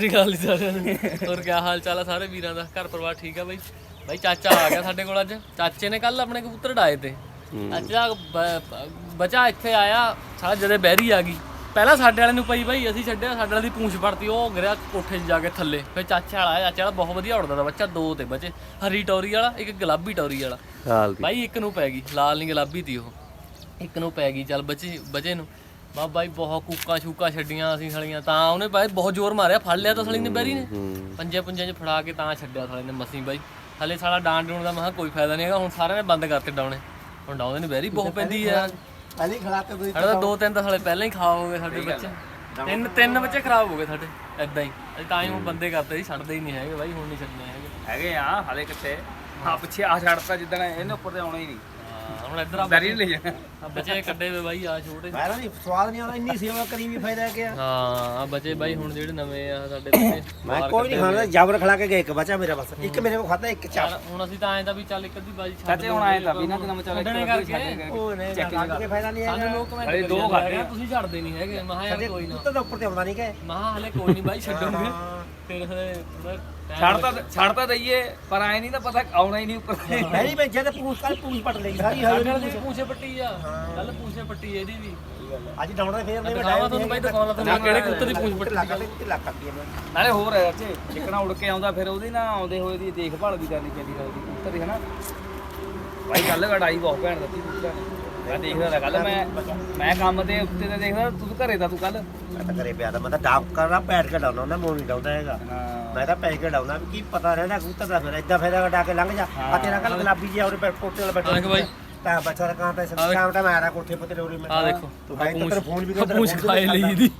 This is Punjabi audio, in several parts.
ਸਹੀ ਗੱਲ ਨਹੀਂ ਸਾਰਿਆਂ ਨੂੰ ਹੋਰ ਕੀ ਹਾਲ ਚਾਲ ਆ ਸਾਰੇ ਵੀਰਾਂ ਦਾ? ਘਰ ਪਰਿਵਾਰ ਠੀਕ ਆ ਬਾਈ? ਬਾਈ ਚਾਚਾ ਆ ਗਿਆ ਸਾਡੇ ਕੋਲ ਅੱਜ। ਚਾਚੇ ਨੇ ਕੱਲ ਆਪਣੇ ਕਬੂਤਰ ਡਾਏ ਤੇ। ਬ- ਬੱਚਾ ਇੱਥੇ ਆਇਆ। ਸਾਲਾ ਜਦੇ ਬਹਿਰੀ ਆ ਗਈ। ਪਹਿਲਾਂ ਸਾਡੇ ਵਾਲੇ ਨੂੰ ਪਈ ਬਾਈ ਅਸੀਂ ਛੱਡਿਆ। ਸਾਡੇ ਵਾਲੇ ਦੀ ਪੂੰਛ ਪੜਤੀ ਉਹ ਗਿਰਿਆ ਕੋਠੇ 'ਚ ਜਾ ਕੇ ਥੱਲੇ। ਫਿਰ ਚਾਚਾ ਵਾਲਾ ਆਇਆ। ਚਾਚਾ ਵਾਲਾ ਬਹੁਤ ਵਧੀਆ ਉੜਦਾ ਤਾ ਬੱਚਾ ਦੋ ਤੇ ਬੱਚੇ। ਹਰੀ ਟੌਰੀ ਵਾਲਾ ਇੱਕ ਗੁਲਾਬੀ ਟੌਰੀ ਵਾਲਾ। ਦੀ। ਬਾਈ ਇੱਕ ਨੂੰ ਪੈ ਗਈ। ਲਾਲ ਨਹੀਂ ਗੁਲਾਬੀ ਤੀ ਉਹ। ਇੱਕ ਨੂੰ ਪੈ ਗਈ। ਚੱਲ ਬੱਚੇ ਬੱਚੇ ਨੂੰ। ਬਾ ਬਾਈ ਬਹੁਤ ਕੂਕਾਂ ਛੂਕਾਂ ਛੱਡੀਆਂ ਅਸੀਂ ਸਲੀਆਂ ਤਾਂ ਉਹਨੇ ਬਾਈ ਬਹੁਤ ਜ਼ੋਰ ਮਾਰਿਆ ਫੜ ਲਿਆ ਤਾਂ ਸਲੀ ਨੇ ਬੈਰੀ ਨੇ। ਪੰਜੇ ਪੁੰਜੇ 'ਚ ਫੜਾ ਕੇ ਤਾਂ ਛੱਡਿਆ ਸਾਲੇ ਨੇ ਮਸੀਂ ਬਾਈ। ਹਲੇ ਸਾਲਾ ਡਾਂਡ ਡੂਣ ਦਾ ਮਹਾ ਕੋਈ ਫਾਇਦਾ ਨਹੀਂ ਹੈਗਾ ਹੁਣ ਸਾਰਿਆਂ ਨੇ ਬੰਦ ਕਰਤੇ ਡਾਉਣੇ। ਹੁਣ ਡਾਉਂਦੇ ਨੇ ਬੈਰੀ ਬਹੁਤ ਪੈਂਦੀ ਆ। ਪਹਿਲੀ ਖੜਾ ਕੇ ਕੋਈ ਸਾਡੇ ਤਾਂ ਦੋ ਤਿੰਨ ਤਾਂ ਸਾਲੇ ਪਹਿਲਾਂ ਹੀ ਖਾ ਹੋ ਗਏ ਸਾਡੇ ਬੱਚੇ। ਤਿੰਨ ਤਿੰਨ ਬੱਚੇ ਖਰਾਬ ਹੋ ਗਏ ਸਾਡੇ ਐਦਾਂ ਹੀ। ਅਸੀਂ ਤਾਂ ਹੀ ਹੁਣ ਬੰਦੇ ਕਰਤੇ ਸੀ ਛੱਡਦੇ ਹੀ ਨਹੀਂ ਹੈਗੇ ਬਾਈ ਹੁਣ ਨਹੀਂ ਛੱਡਣੇ ਹੈਗੇ। ਹੈਗੇ ਆ ਹਲੇ ਕਿੱਥੇ? ਆ ਪਿੱਛੇ ਆ ਛੱਡਤਾ ਜਿੱਦਣ ਇਹਨੇ ਉੱਪਰ ਤੇ ਆਉਣਾ ਹੀ ਨਹੀਂ ਹਾਂ ਹੁਣ ਇੱਧਰ ਆ ਬੈਰੀ ਲੈ ਜਾਣਾ ਆ ਬੱਚੇ ਕੱਢੇ ਵੇ ਬਾਈ ਆ ਛੋਟੇ। ਮੈਂ ਨਹੀਂ ਸਵਾਦ ਨਹੀਂ ਆਉਂਦਾ ਇੰਨੀ ਸੇਵਾ ਕਰੀ ਵੀ ਫਾਇਦਾ ਕੀ ਆ? ਹਾਂ ਆ ਬੱਚੇ ਬਾਈ ਹੁਣ ਜਿਹੜੇ ਨਵੇਂ ਆ ਸਾਡੇ ਬੱਚੇ ਮੈਂ ਕੋਈ ਨਹੀਂ ਖਾਣਾ ਜਬਰ ਖਲਾ ਕੇ ਗਏ ਇੱਕ ਬਚਾ ਮੇਰਾ ਬਸ। ਇੱਕ ਮੇਰੇ ਕੋਲ ਖਾਦਾ ਇੱਕ ਚਾਰ ਯਾਰ ਹੁਣ ਅਸੀਂ ਤਾਂ ਐਂ ਤਾਂ ਵੀ ਚੱਲ ਇੱਕ ਅੱਧੀ ਬਾਜੀ ਛੱਡ ਚਾਚੇ ਹੁਣ ਆਏ ਤਾਂ ਵੀ ਨਾ ਦਿਨਾਂ ਵਿੱਚ ਛੱਡਣੇ ਕਰਕੇ। ਉਹ ਨੇ ਕੱਢ ਕੇ ਫਾਇਦਾ ਨਹੀਂ ਸਾਨੂੰ ਹੈਗਾ। ਲੋਕ ਕਮੈਂਟ ਹਲੇ ਦੋ ਕਰੀ ਜਾਂਦੇ ਆ। ਤੁਸੀਂ ਛੱਡਦੇ ਨਹੀਂ ਹੈਗੇ। ਮਹਾ ਯਾਰ ਕੋਈ ਨਾ। ਉੱਤੇ ਤਾਂ ਉੱਪਰ ਤੇ ਆਉਂਦਾ ਨਹੀਂ ਕਿ। ਮਹਾ ਹਲੇ ਕੋਈ ਨਹੀਂ ਬਾਈ ਛੱਡੋਗੇ। ਫਿਰ ਹਲੇ ਥੋੜਾ ਛੱਡਤਾ ਛੱਡ ਤਾਂ ਦਈਏ ਪਰ ਆਏ ਨਹੀਂ ਤਾਂ ਪਤਾ ਆਉਣਾ ਹੀ ਨਹੀਂ ਉੱਪਰ ਤੇ। ਪਹਿਲੀ ਮੈਂ ਜਦ ਪੂਛ ਕੱਲ ਪੂਛ ਪਟ ਲਈ ਸਾਰੀ ਸਾਡੇ ਹਲ ਵਾਲੇ ਦੀ ਪੂਛੇ ਪੱਟੀ ਆ ਕੱਲ ਪੂਛੇ ਪੱਟੀ ਇਹਦੀ ਵੀ। ਅੱਜ ਡਾਉਣਾ ਫੇਰ ਨਹੀਂ ਦਿਖਾਵਾਂ ਤੁਹਾਨੂੰ ਬਾਈ ਦਿਖਾਉਣਾ ਤੁਹਾਨੂੰ। ਕਿਹੜੇ ਕੁੱਤੇ ਦੀ ਪੂਛ ਪੱਟੀ ਲੱਗ ਤੇ ਲੱਗ ਕਰਦੀ ਹੈ ਮੈਂ ਨਾਲੇ ਹੋਰ ਹੈ ਚਾਚੇ ਚਿਕਣਾ ਉੜ ਕੇ ਆਉਂਦਾ ਫਿਰ ਉਹਦੀ ਨਾ ਆਉਂਦੇ ਹੋਏ ਦੀ ਦੇਖਭਾਲ ਵੀ ਕਰਨੀ ਚਾਹੀਦੀ ਹੈ ਉਹਦੀ ਦੀ ਹਨਾ? ਭਾਈ ਕੱਲ ਕਢਾਈ ਬਹੁਤ ਭੈਣ ਦਿੱਤੀ ਕੁੱਤਰ ਨੇ। ਮੈਂ ਦੇਖਦਾ ਤਾਂ ਕੱਲ ਮੈਂ ਮੈਂ ਕੰਮ ਤੇ ਉੱਤੇ ਤੇ ਦੇਖਦਾ ਤੂੰ ਘਰੇ ਤਾਂ ਤੂੰ ਕੱਲ ਮੈਂ ਤਾਂ ਘਰੇ ਪਿਆ ਤਾਂ ਮੈਂ ਤਾਂ ਡਾਕ ਕਰਨਾ ਬੈਠ ਕੇ ਡਾਉਣਾ ਨਾ ਮੋਂ ਨਹੀਂ ਡਾਉਂਦਾ ਹੈਗਾ। ਹਾਂ। ਮੈਂ ਤਾਂ ਪੈ ਕੇ ਡਾਉਣਾ ਵੀ ਕੀ ਪਤਾ ਰਹਿੰਦਾ ਕਬੂਤਰ ਦਾ ਫਿਰ ਏਦਾਂ ਫਾਇਦਾ ਡਾ ਕੇ ਲੰਘ ਜਾ। ਆ ਤੇਰਾ ਕੱਲ ਗੁਲਾਬੀ ਜਿਹਾ ਉਹਦੇ ਪੈ ਕੋਟੇ ਵਾਲਾ ਬੈਠਾ। ਆਹ ਬਾਈ। ਤਾਂ ਬੱਚਾ ਦਾ ਕਾਂ ਪੈਸੇ ਸ਼ਾਮ ਟਾਈਮ ਆਇਆ ਕੋਠੇ ਪਤੇ ਲੋਰੀ ਮੈਂ ਆ ਦੇਖੋ ਤੂੰ ਭਾਈ ਪੂੰਛ ਤੇਰਾ ਫੋਨ ਵੀ ਆ ਪੂੰਛ ਖਾਏ ਲਈ ਇਹਦੀ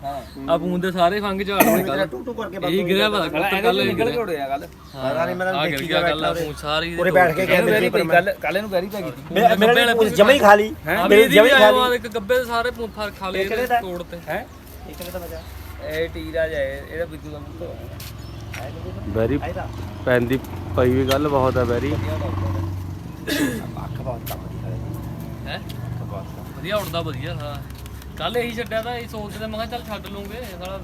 ਆ ਪੂੰਛ ਦੇ ਸਾਰੇ ਫੰਗ ਝਾੜ ਤੇਰਾ ਕੱਲ ਟੂ ਟੂ ਕਰਕੇ ਇਹ ਗਿਰਿਆ ਪਤਾ ਕੱਲ ਕੁੱਤਾ ਨਿਕਲ ਕੇ ਉੜਿਆ ਕੱਲ ਪਤਾ ਨਹੀਂ ਮੈਂ ਤਾਂ ਆ ਗਿਰ ਦੇਖੀ ਗਿਆ ਕੱਲ ਪੂੰਛ ਸਾਰੀ ਉਰੇ ਬੈਠ ਕੇ ਕਹਿੰਦੇ ਵੈਰੀ ਕੱਲ ਕੱਲ ਇਹਨੂੰ ਵੈਰੀ ਪੈ ਗਈ ਸੀ ਮੇਰੇ ਪੂੰਛ ਜਮਾ ਹੀ ਖਾ ਲਈ ਆ ਮੇਰੇ ਜਮਾ ਹੀ ਖਾ ਲਈ ਇੱਕ ਗੱਬੇ ਦੇ ਸਾਰੇ ਪੂੰਛ ਫਰ ਖਾ ਲਏ? ਤੋੜ ਤੇ ਹੈ? ਇਹ ਕਿਹੜੇ ਬਚਾ ਇਹ ਟੀਰਾ ਜਾਏ ਇਹਦਾ ਬਿੱਦੂ ਦਾ ਮੁੱਤ ਬੈਰੀ ਆਇਦਾ ਪੈਂਦੀ ਪਈ ਵੀ ਗੱਲ ਬਹੁਤ ਆ ਬੈਰੀ। ਅੱਖ ਬਹੁਤ ਕੰਮ ਕਰੇ ਹੈ। ਵਧੀਆ ਉੜਦਾ ਵਧੀਆ ਸਾਲਾ ਕੱਲ ਇਹੀ ਛੱਡਿਆ ਤਾਂ ਇਹ ਸੋਚਦੇ ਤੇ ਮੈਂ ਕਿਹਾ ਚੱਲ ਛੱਡ ਲੂੰਗੇ ਸਾਲਾ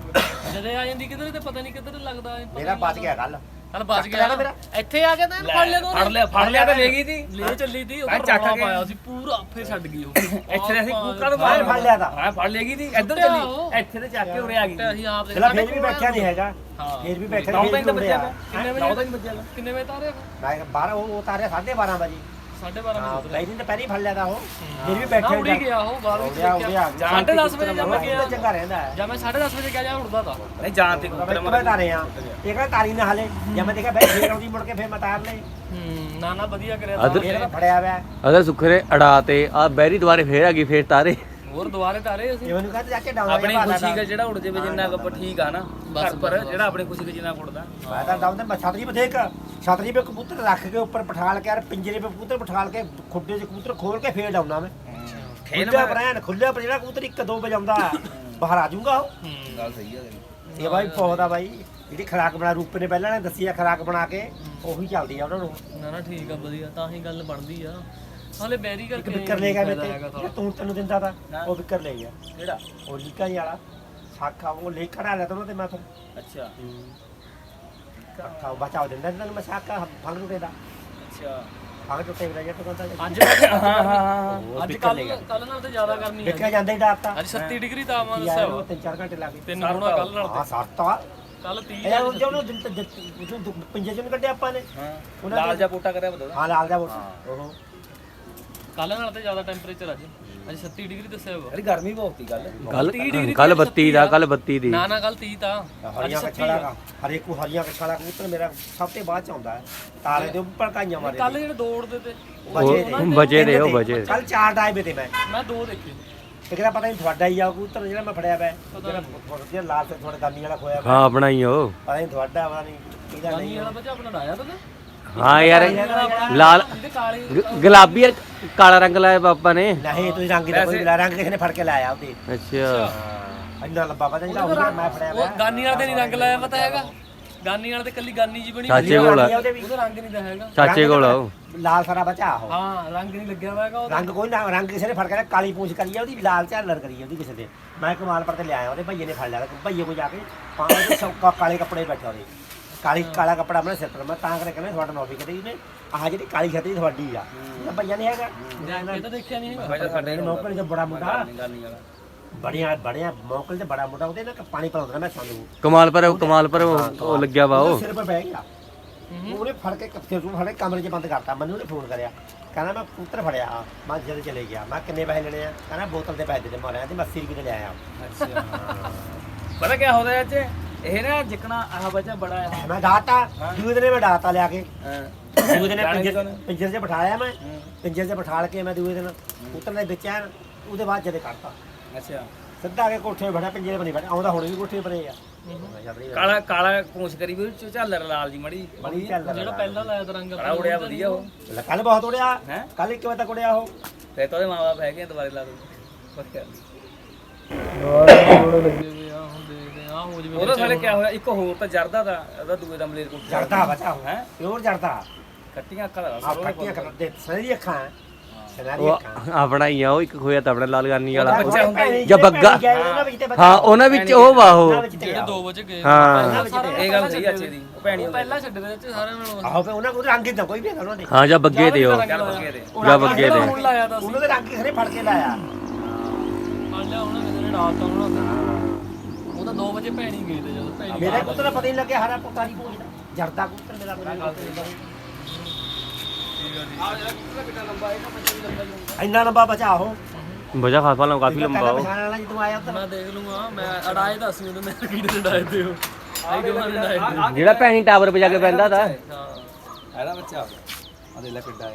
ਜਦੇ ਆ ਜਾਂਦੀ ਕਿਧਰ ਤੇ ਪਤਾ ਨਹੀਂ ਕਿੱਧਰ ਲੱਗਦਾ ਮੇਰਾ ਬਚ ਗਿਆ ਕੱਲ ਕੱਲ ਬਚ ਗਿਆ। ਨਾ ਮੇਰਾ। ਇੱਥੇ ਆ ਕੇ ਤਾਂ ਇਹਨੂੰ ਫੜ ਲਿਆ ਤੂੰ ਫੜ ਲਿਆ ਫੜ ਲਿਆ ਤਾਂ ਲੈ ਗਈ ਸੀ। ਲੈ। ਚੱਲੀ ਤੀ ਮੈਂ ਉਹ ਚੱਕ ਕੇ- ਪਾਇਆ ਸੀ ਪੂਰਾ ਫੇਰ ਛੱਡ ਗਈ ਉਹ। ਇੱਥੇ ਅਸੀਂ ਕੁੱਕਾ ਨੂੰ ਬਾਹਰ ਫੜ ਲਿਆ ਤਾਂ। ਹਾਂ ਫੜ ਲੇਗੀ ਸੀ ਇੱਧਰ ਚੱਲੀ। ਇੱਥੇ ਤੇ ਚੱਕ ਕੇ ਉਰੇ ਆ ਗਈ। ਤੇ ਅਸੀਂ ਆਪ ਦੇ ਚਲਾ ਫੇਰ ਵੀ ਬੈਠਿਆ ਨਹੀਂ ਹੈਗਾ। ਹਾਂ। ਫੇਰ ਵੀ ਬੈਠਿਆ ਨਹੀਂ ਕਿੰਨੇ ਵਜੇ ਨਹੀਂ ਬੱਜਿਆ ਕਿੰਨੇ ਵਜੇ ਤਾਰੇ ਮੈਂ 12 ਉਹ ਉਤਾਰਿਆ 12:30 ਵਜੇ। 12:30 ਹਾਂ ਵਜੇ ਪਹਿਲੀ ਤਾਂ ਪਹਿਲੀ ਫੜ ਲਿਆ ਤਾਂ ਉਹ। ਫੇਰ ਵੀ ਨਾ ਬੈਠਿਆ ਉੜੀ ਗਿਆ ਉਹ ਬਾਹਰ ਵਿੱਚ ਉੜਿਆ ਉੜਿਆ ਸਾਢੇ 10 ਵਜੇ ਜਦ ਮੈਂ ਗਿਆ। ਚੰਗਾ ਰਹਿੰਦਾ ਹੈ। ਜਦ ਮੈਂ 10:30 ਵਜੇ ਗਿਆ ਜਾਂ ਉੜਦਾ ਤਾ। ਨਹੀਂ ਜਾਣ ਤੇ ਮੈਂ ਕੁੱਕਰ ਕਿਵੇਂ ਤਾਰੇ ਆ? ਇਹ ਕਹਿੰਦਾ ਤਾਰੀ ਨਾ ਹਲੇ। ਜੇ ਮੈਂ ਦੇਖਿਆ ਬਈ ਫੇਰ ਆਉਂਦੀ ਮੁੜ ਕੇ ਫੇਰ ਮੈਂ ਤਾਰ ਲਈ। ਹੂੰ ਨਾ ਨਾ ਵਧੀਆ ਕਰਿਆ ਅਦਰ- ਫੇਰ ਮੈਂ ਫੜਿਆ ਹੋਇਆ। ਅਗਰ ਸੁਖਰੇ ਅੜਾ ਤੇ ਆ ਬੈਰੀ ਦੁਬਾਰੇ ਫੇਰ ਆ ਗਈ ਫੇਰ ਤਾਰੇ। ਹੋਰ ਦੁਬਾਰੇ ਤਾਰੇ ਅਸੀਂ। ਇਹ ਮੈਨੂੰ ਕਹਿੰਦਾ ਜਾ ਕੇ ਡਾਉਂ ਆਪਣੀ ਖੁਸ਼ੀ ਦਾ ਜਿਹੜਾ ਉੜ ਜਾਵੇ ਜਿੰਨਾ ਕੁ ਠੀਕ ਆ ਨਾ ਬਸ ਪਰ ਜਿਹੜਾ ਆਪਣੀ ਖੁਸ਼ੀ ਦਾ ਜਿੰਨਾ ਉੜਦਾ ਮੈਂ ਤਾਂ ਡਾਉਂਦਾ ਮੈਂ ਛਤਰੀ ਦੇਖ ਛਤਰੀ ਪੇ ਕਬੂਤਰ ਰੱਖ ਕੇ ਉੱਪਰ ਬਿਠਾਲ ਕੇ ਯਾਰ ਪਿੰਜਰੇ ਪੇ ਕਬੂਤਰ ਬਿਠਾਲ ਕੇ ਖੁੱਡੇ 'ਚ ਕਬੂਤਰ ਖੋਲ ਕੇ ਫੇਰ ਡਾਉਣਾ ਮੈਂ। ਖੇਲ ਖੁੱਲਿਆ ਬਰੈਨ ਖੁੱਲਿਆ ਪਰ ਜਿਹੜਾ ਕਬੂਤਰ ਇੱਕ ਦੋ ਵਜਾਉਂਦਾ ਬਾਹਰ ਆ ਜਾਊਗਾ ਉਹ। ਗੱਲ ਸਹੀ ਆ ਤੇਰੀ। ਇਹ ਬਾਈ ਬਹੁਤ ਆ ਬਾਈ। ਜਿਹੜੀ ਖਰਾਕ ਬਣਾ ਰੂਪ ਨੇ ਪਹਿਲਾਂ ਨੇ ਦੱਸੀ ਆ ਖਰਾਕ ਬਣਾ ਕੇ ਉਹੀ ਚੱਲਦੀ ਆ ਉਹਨਾਂ ਨੂੰ। ਨਾ ਨਾ ਠੀਕ ਆ ਵਧੀਆ ਤਾਂ ਹੀ ਗੱਲ ਬਣਦੀ ਆ। ਹਾਲੇ ਬੈਰੀ ਇੱਕ ਕਰਕੇ ਵਿਕਰ ਲੈ ਗਿਆ ਫਾਇਦਾ ਮੇਰੇ ਹੈਗਾ ਤੇ ਥੋੜ੍ਹਾ। ਤੂੰ ਤੈਨੂੰ ਦਿੰਦਾ ਤਾਂ ਉਹ ਵਿਕਰ ਲੈ ਗਿਆ। ਕਿਹੜਾ ਉਹ ਲੀਕਾ ਹੀ ਵਾਲਾ ਸਾਖਾ ਉਹ ਲੈ ਖੜਾ ਲਿਆ ਤਾਂ ਉਹਨਾਂ ਤੇ ਮੈਂ ਫਿਰ। ਅੱਛਾ। ਸਾਖਾ ਉਹ ਬਚਾਓ ਦਿੰਦਾ ਤੈਨੂੰ ਮੈਂ ਸਾਖਾ ਫੰਗ ਟੁੱਟੇ ਦਾ। ਅੱਛਾ। ਫੰਗ ਟੁੱਟੇ ਦਾ ਜੇ ਤੂੰ। ਕਹਿੰਦਾ ਅੱਜ ਹਾਂ ਹਾਂ ਹਾਂ ਉਹ ਅੱਜ ਵਿਕਰ ਕੱਲ ਲੈ ਗਿਆ। ਕੱਲ ਨਾਲ ਤੇ ਜ਼ਿਆਦਾ ਕਰਨੀ ਵਿਕਿਆ ਆ ਜਾਂਦਾ ਹੀ ਡਾਤਾ ਅੱਜ 37 ਡਿਗਰੀ ਤਾਪਮਾਨ ਦੱਸਿਆ ਉਹ ਵਾ ਤਿੰਨ ਚਾਰ ਘੰਟੇ ਲੱਗ ਗਏ। ਤਿੰਨ ਗੁਣਾ ਕੱਲ ਨਾਲ ਹਾਂ ਸਰਤਾ ਕੱਲ 30 ਇਹ ਉਹ ਜਦੋਂ ਦਿਨ ਤੇ ਜਦੋਂ ਪਿੰਜੇ ਚੋਂ ਨੀ ਕੱਢਿਆ ਆਪਾਂ ਨੇ। ਹਾਂ। ਉਹਨਾਂ ਲਾਲ ਦੇ- ਜਿਹਾ ਪੋਟਾ ਕਰਿਆ ਬਤਾ ਹਾਂ ਲਾਲ ਦਾ ਵੋਟ ਉਹ ਕੱਲ ਨਾਲ ਤੇ ਜ਼ਿਆਦਾ ਟੈਂਪਰੇਚਰ ਅੱਜ ਅੱਜ 37 ਡਿਗਰੀ ਦੱਸਿਆ ਵਾ। ਅਰੇ ਗਰਮੀ ਬਹੁਤ ਸੀ ਗੱਲ ਕੱਲ 30 ਡਿਗਰੀ ਕੱਲ 32 ਦਾ ਕੱਲ 32 ਦੀ। ਨਾ ਨਾ ਕੱਲ 30 ਤਾਂ। ਅੱਜ ਹਰੀਆਂ 37 ਕੱਛਾਲਾ ਦਾ ਹਰੇਕ ਕੋ ਹਰੀਆਂ ਕੱਛਾਲਾ ਕਬੂਤਰ ਮੇਰਾ ਸਭ ਤੋਂ ਬਾਅਦ ਚ ਆਉਂਦਾ ਹੈ। ਤਾਰੇ ਦੇ ਉੱਪਰ ਕਾਈਆਂ ਮਾਰੇ ਕੱਲ ਜਿਹੜੇ ਦੌੜਦੇ ਤੇ। ਬਚੇ ਉਹ ਬਚੇ ਦੇ ਉਹ ਬਚੇ ਕੱਲ ਚਾਰ ਡਾਈ ਬੇ ਤੇ ਮੈਂ। ਮੈਂ ਦੋ ਦੇਖੇ। ਇੱਕ ਦਾ ਪਤਾ ਨਹੀਂ ਤੁਹਾਡਾ ਹੀ ਆ ਕਬੂਤਰ ਜਿਹੜਾ ਮੈਂ ਫੜਿਆ ਪਿਆ। ਜਿਹੜਾ ਜਿਹੜਾ ਲਾਲ ਤੇ ਥੋੜਾ ਗਾਮੀ ਵਾਲਾ ਖੋਇਆ ਪਿਆ। ਹਾਂ ਆਪਣਾ ਹੀ ਉਹ। ਪਤਾ ਨਹੀਂ ਤੁਹਾਡਾ ਪਤਾ ਨਹੀਂ ਕਿਹਦਾ ਗਾਨੀ ਨਹੀਂ ਵਾਲਾ ਬੱਚਾ ਆਪਣਾ ਡਾਇਆ ਤਾਂ ਹਾਂ ਯਾਰ ਲਾਲ ਗ- ਗੁਲਾਬੀ ਔਰ ਕਾਲਾ ਰੰਗ ਲਾਇਆ ਪਾਪਾ ਨੇ। ਨਹੀਂ ਤੁਸੀਂ ਰੰਗ ਦਾ ਕੋਈ ਰੰਗ ਕਿਸੇ ਨੇ ਫੜ ਕੇ ਲਾਇਆ ਉਹਦੇ ਅੱਛਾ। ਇੰਨਾ ਲੰਬਾ ਪਤਾ ਨਹੀਂ ਜਿਹੜਾ ਮੈਂ ਫੜਿਆ ਉਹ ਗਾਨੀ ਵਾਲੇ ਦੇ ਨਹੀਂ ਰੰਗ ਲਾਇਆ ਪਤਾ ਹੈਗਾ? ਗਾਨੀ ਵਾਲਾ ਤੇ ਕੱਲੀ ਗਾਨੀ ਜੀ ਬਣੀ ਚਾਚੇ ਕੋਲ ਆ। ਉਹਦੇ ਵੀ ਉਹਦਾ ਰੰਗ ਨਹੀਂ ਤਾਂ ਹੈਗਾ। ਚਾਚੇ ਕੋਲ ਆ ਉਹ। ਲਾਲ ਸਾਰਾ ਬਚਾ ਉਹ। ਹਾਂ ਰੰਗ ਨਹੀਂ ਲੱਗਿਆ ਹੋਇਆਗਾ ਉਹਦਾ। ਰੰਗ ਕੋਈ ਨਾ ਰੰਗ ਕਿਸੇ ਨੇ ਫੜ ਕੇ ਨਾ ਕਾਲੀ ਪੂੰਛ ਕਰੀ ਆ ਉਹਦੀ ਲਾਲ ਝਾਲਰ ਕਰੀ ਆ ਉਹਦੀ ਕਿਸੇ ਦੇ ਮੈਂ ਕਮਾਲਪੁਰ ਤੇ ਲਿਆਇਆ ਉਹਦੇ ਭਈਏ ਨੇ ਫੜ ਲਿਆ ਭਈਏ ਕੋ ਜਾ ਕੇ ਪਾਂ ਉਹਦੇ ਸੌ ਕਾ- ਕਾਲੇ ਕੱਪੜੇ ਬੈਠਾ ਉਹਦੇ। ਕਾਲੀ ਕਾਲਾ ਕੱਪੜਾ ਆਪਣੇ ਸਿਰ ਪਰ ਮੈਂ ਤਾਂ ਕਰਕੇ ਕਹਿੰਦਾ ਤੁਹਾਡਾ ਨੌਬੀ ਕਰੀ ਨੇ ਆਹ ਜਿਹੜੀ ਕਾਲੀ ਛਤਰੀ ਤੁਹਾਡੀ ਆ। ਇਹ ਭਈਆ ਨਹੀਂ ਹੈਗਾ। ਇਹ ਤਾਂ ਦੇਖਿਆ ਨਹੀਂ ਭਾਈ ਸਾਡੇ ਮੌਕਲ ਤੇ ਬੜਾ ਮੁੰਡਾ। ਬੜੀਆਂ ਬੜੀਆਂ ਮੌਕਲ ਤੇ ਬੜਾ ਮੁੰਡਾ ਉਹਦੇ ਨਾਲ ਪਾਣੀ ਪਾਉਂਦਾ ਮੈਂ ਸਾਨੂੰ ਕਮਾਲ ਪਰ ਕਮਾਲ ਪਰ ਉਹ ਲੱਗਿਆ ਵਾ ਉਹ। ਸਿਰ ਬਹਿ ਗਿਆ। ਉਹਨੇ ਫੜ ਕੇ ਕੱਪੜੇ ਨੂੰ ਫੜ ਕਮਰੇ 'ਚ ਬੰਦ ਕਰਤਾ। ਮੈਨੂੰ ਉਹਨੇ ਫੋਨ ਕਰਿਆ। ਕਹਿੰਦਾ ਮੈਂ ਪੁੱਤਰ ਫੜਿਆ ਮੈਂ ਜਦ ਚਲੇ ਗਿਆ। ਮੈਂ ਕਿੰਨੇ ਪੈਸੇ ਲੈਣੇ ਆ? ਕਹਿੰਦਾ ਬੋਤਲ ਦੇ ਪੈਸੇ ਦੇ ਮਾਰਿਆ। ਤੇ ਮੈਂ 80 ਰੁਪਏ ਲੈ ਆਇਆ। ਅੱਛਾ ਪਤਾ ਕੀ ਹੁੰਦਾ ਅੱਜ ਇਹ ਨਾ ਜਿਕਣਾ ਆਹ ਬੱਚਾ ਬੜਾ ਹੈ। ਮੈਂ ਡਾਤਾ ਦੂਏ ਦਿਨ ਮੈਂ ਡਾਤਾ ਲਿਆ ਕੇ। ਹਾਂ। ਦੂਏ ਦਿਨ ਜਾਣੇ ਪਿੰਜਰ ਕਿਉਂ? ਪਿੰਜਰ 'ਚ ਬਿਠਾਇਆ ਮੈਂ। ਪਿੰਜਰ 'ਚ ਬਿਠਾਲ ਕੇ ਮੈਂ ਦੂਏ ਦਿਨ ਪੁੱਤਰ ਨੇ ਵੇਚਿਆ ਉਹਦੇ ਬਾਅਦ ਜਦੇ ਕੱਢਤਾ। ਅੱਛਾ। ਸਿੱਧਾ ਆ ਕੇ ਕੋਠੇ 'ਤੇ ਬੈਠਾ ਪਿੰਜਰੇ 'ਤੇ ਨਹੀਂ ਬੈਠਾ। ਆਉਂਦਾ ਹੁਣ ਵੀ ਕੋਠੇ 'ਤੇ ਪਰੇ ਆ। ਕਾਲਾ ਕਾਲਾ ਪੂੰਛ ਕਰੀ ਵੀ ਉਹ ਝਾਲਰ ਲਾਲ ਜੀ ਮੜੀ। ਬੜੀ ਚੱਲ ਜਿਹੜਾ ਪਹਿਲਾਂ ਲਾਇਆ ਤਾਂ ਰੰਗ ਬੜਾ ਉੜਿਆ ਵਧੀਆ ਉਹ। ਕੱਲ ਬਹੁਤ ਉੜਿਆ। ਹੈਂ? ਕੱਲ ਇੱਕ ਵਜੇ ਤੱਕ ਉੜਿਆ ਉਹ। ਫੇਰ ਤਾਂ ਉਹਦੇ ਮਾਪੇ ਹੈਗੇ ਦੁਬਾਰੇ ਲਾ ਦੋ। ਕੋਈ ਗੱਲ ਨੀ। ਹੋ ਜਵੇ ਉਹਦਾ ਸਾਲੇ ਕਿਆ ਹੋਇਆ ਇੱਕ ਹੋਰ ਤਾਂ ਜਰਦਾ ਦਾ ਉਹਦਾ ਦੂਏ ਦਾ ਮਲੇਰ ਕੋਲ ਜੜਦਾ ਬਚਾ ਹੋਇਆ ਪਿਓਰ ਜੜਦਾ ਕੱਟੀਆਂ ਅੱਖਾਂ ਦਾ ਆ ਕੱਟੀਆਂ ਕਰ ਦੇ ਸਹੀ ਅੱਖਾਂ ਹੈ। ਸਿਨਹਰੀ ਆ ਉਹ ਇੱਕ ਖੋਇਆ ਤਬੜਾ ਲਾਲ ਗਾਨੀ ਵਾਲਾ। ਜਾਂ ਬੱਗਾ। ਹਾਂ ਉਹਨਾਂ ਵਿੱਚ ਉਹ ਵਾ ਉਹ। ਹਾਂ। ਇਹ ਗੱਲ ਸਹੀ ਅੱਛੇ ਦੀ। ਉਹ ਭੈਣੀ ਪਹਿਲਾਂ ਛੱਡ ਦੇ ਚ ਸਾਰਿਆਂ ਨਾਲੋਂ। ਆਹੋ ਫੇ ਉਹਨਾਂ ਜਾਂ ਬੱਗੇ ਦੇ 9 ਵਜੇ ਭੈਣੀ ਗਏ ਤੇ ਜਦੋਂ ਭੈਣੀ ਮੇਰਾ ਪੁੱਤ ਦਾ ਪਤਾ ਨਹੀਂ ਲੱਗਿਆ ਹਰਾ ਪੁੱਤਾਂ ਦੀ ਭੋਜ ਦਾ ਜਰਦਾ ਪੁੱਤਰ ਮੇਰਾ ਪਤਾ ਨਹੀਂ ਇੰਨਾ ਲੰਬਾ ਬਚਾ ਹੋ ਬਜਾ ਖਾਸਾ ਲੰਬਾ ਕਾਫੀ ਲੰਬਾ ਹੋ ਮੈਂ ਦੇਖ ਲੂੰਗਾ ਮੈਂ ਅੜਾਏ ਦੱਸ ਮੈਨੂੰ ਮੈਂ ਕਿਹੜੇ ਅੜਾਏ ਤੇ ਹੋ ਜਿਹੜਾ ਭੈਣੀ ਟਾਵਰ ਪੇ ਕੇ ਪੈਂਦਾ ਤਾਂ। ਇਹਦਾ ਬੱਚਾ ਆ ਗਿਆ। ਆ ਦੇ ਲੈ ਕਿੱਡਾ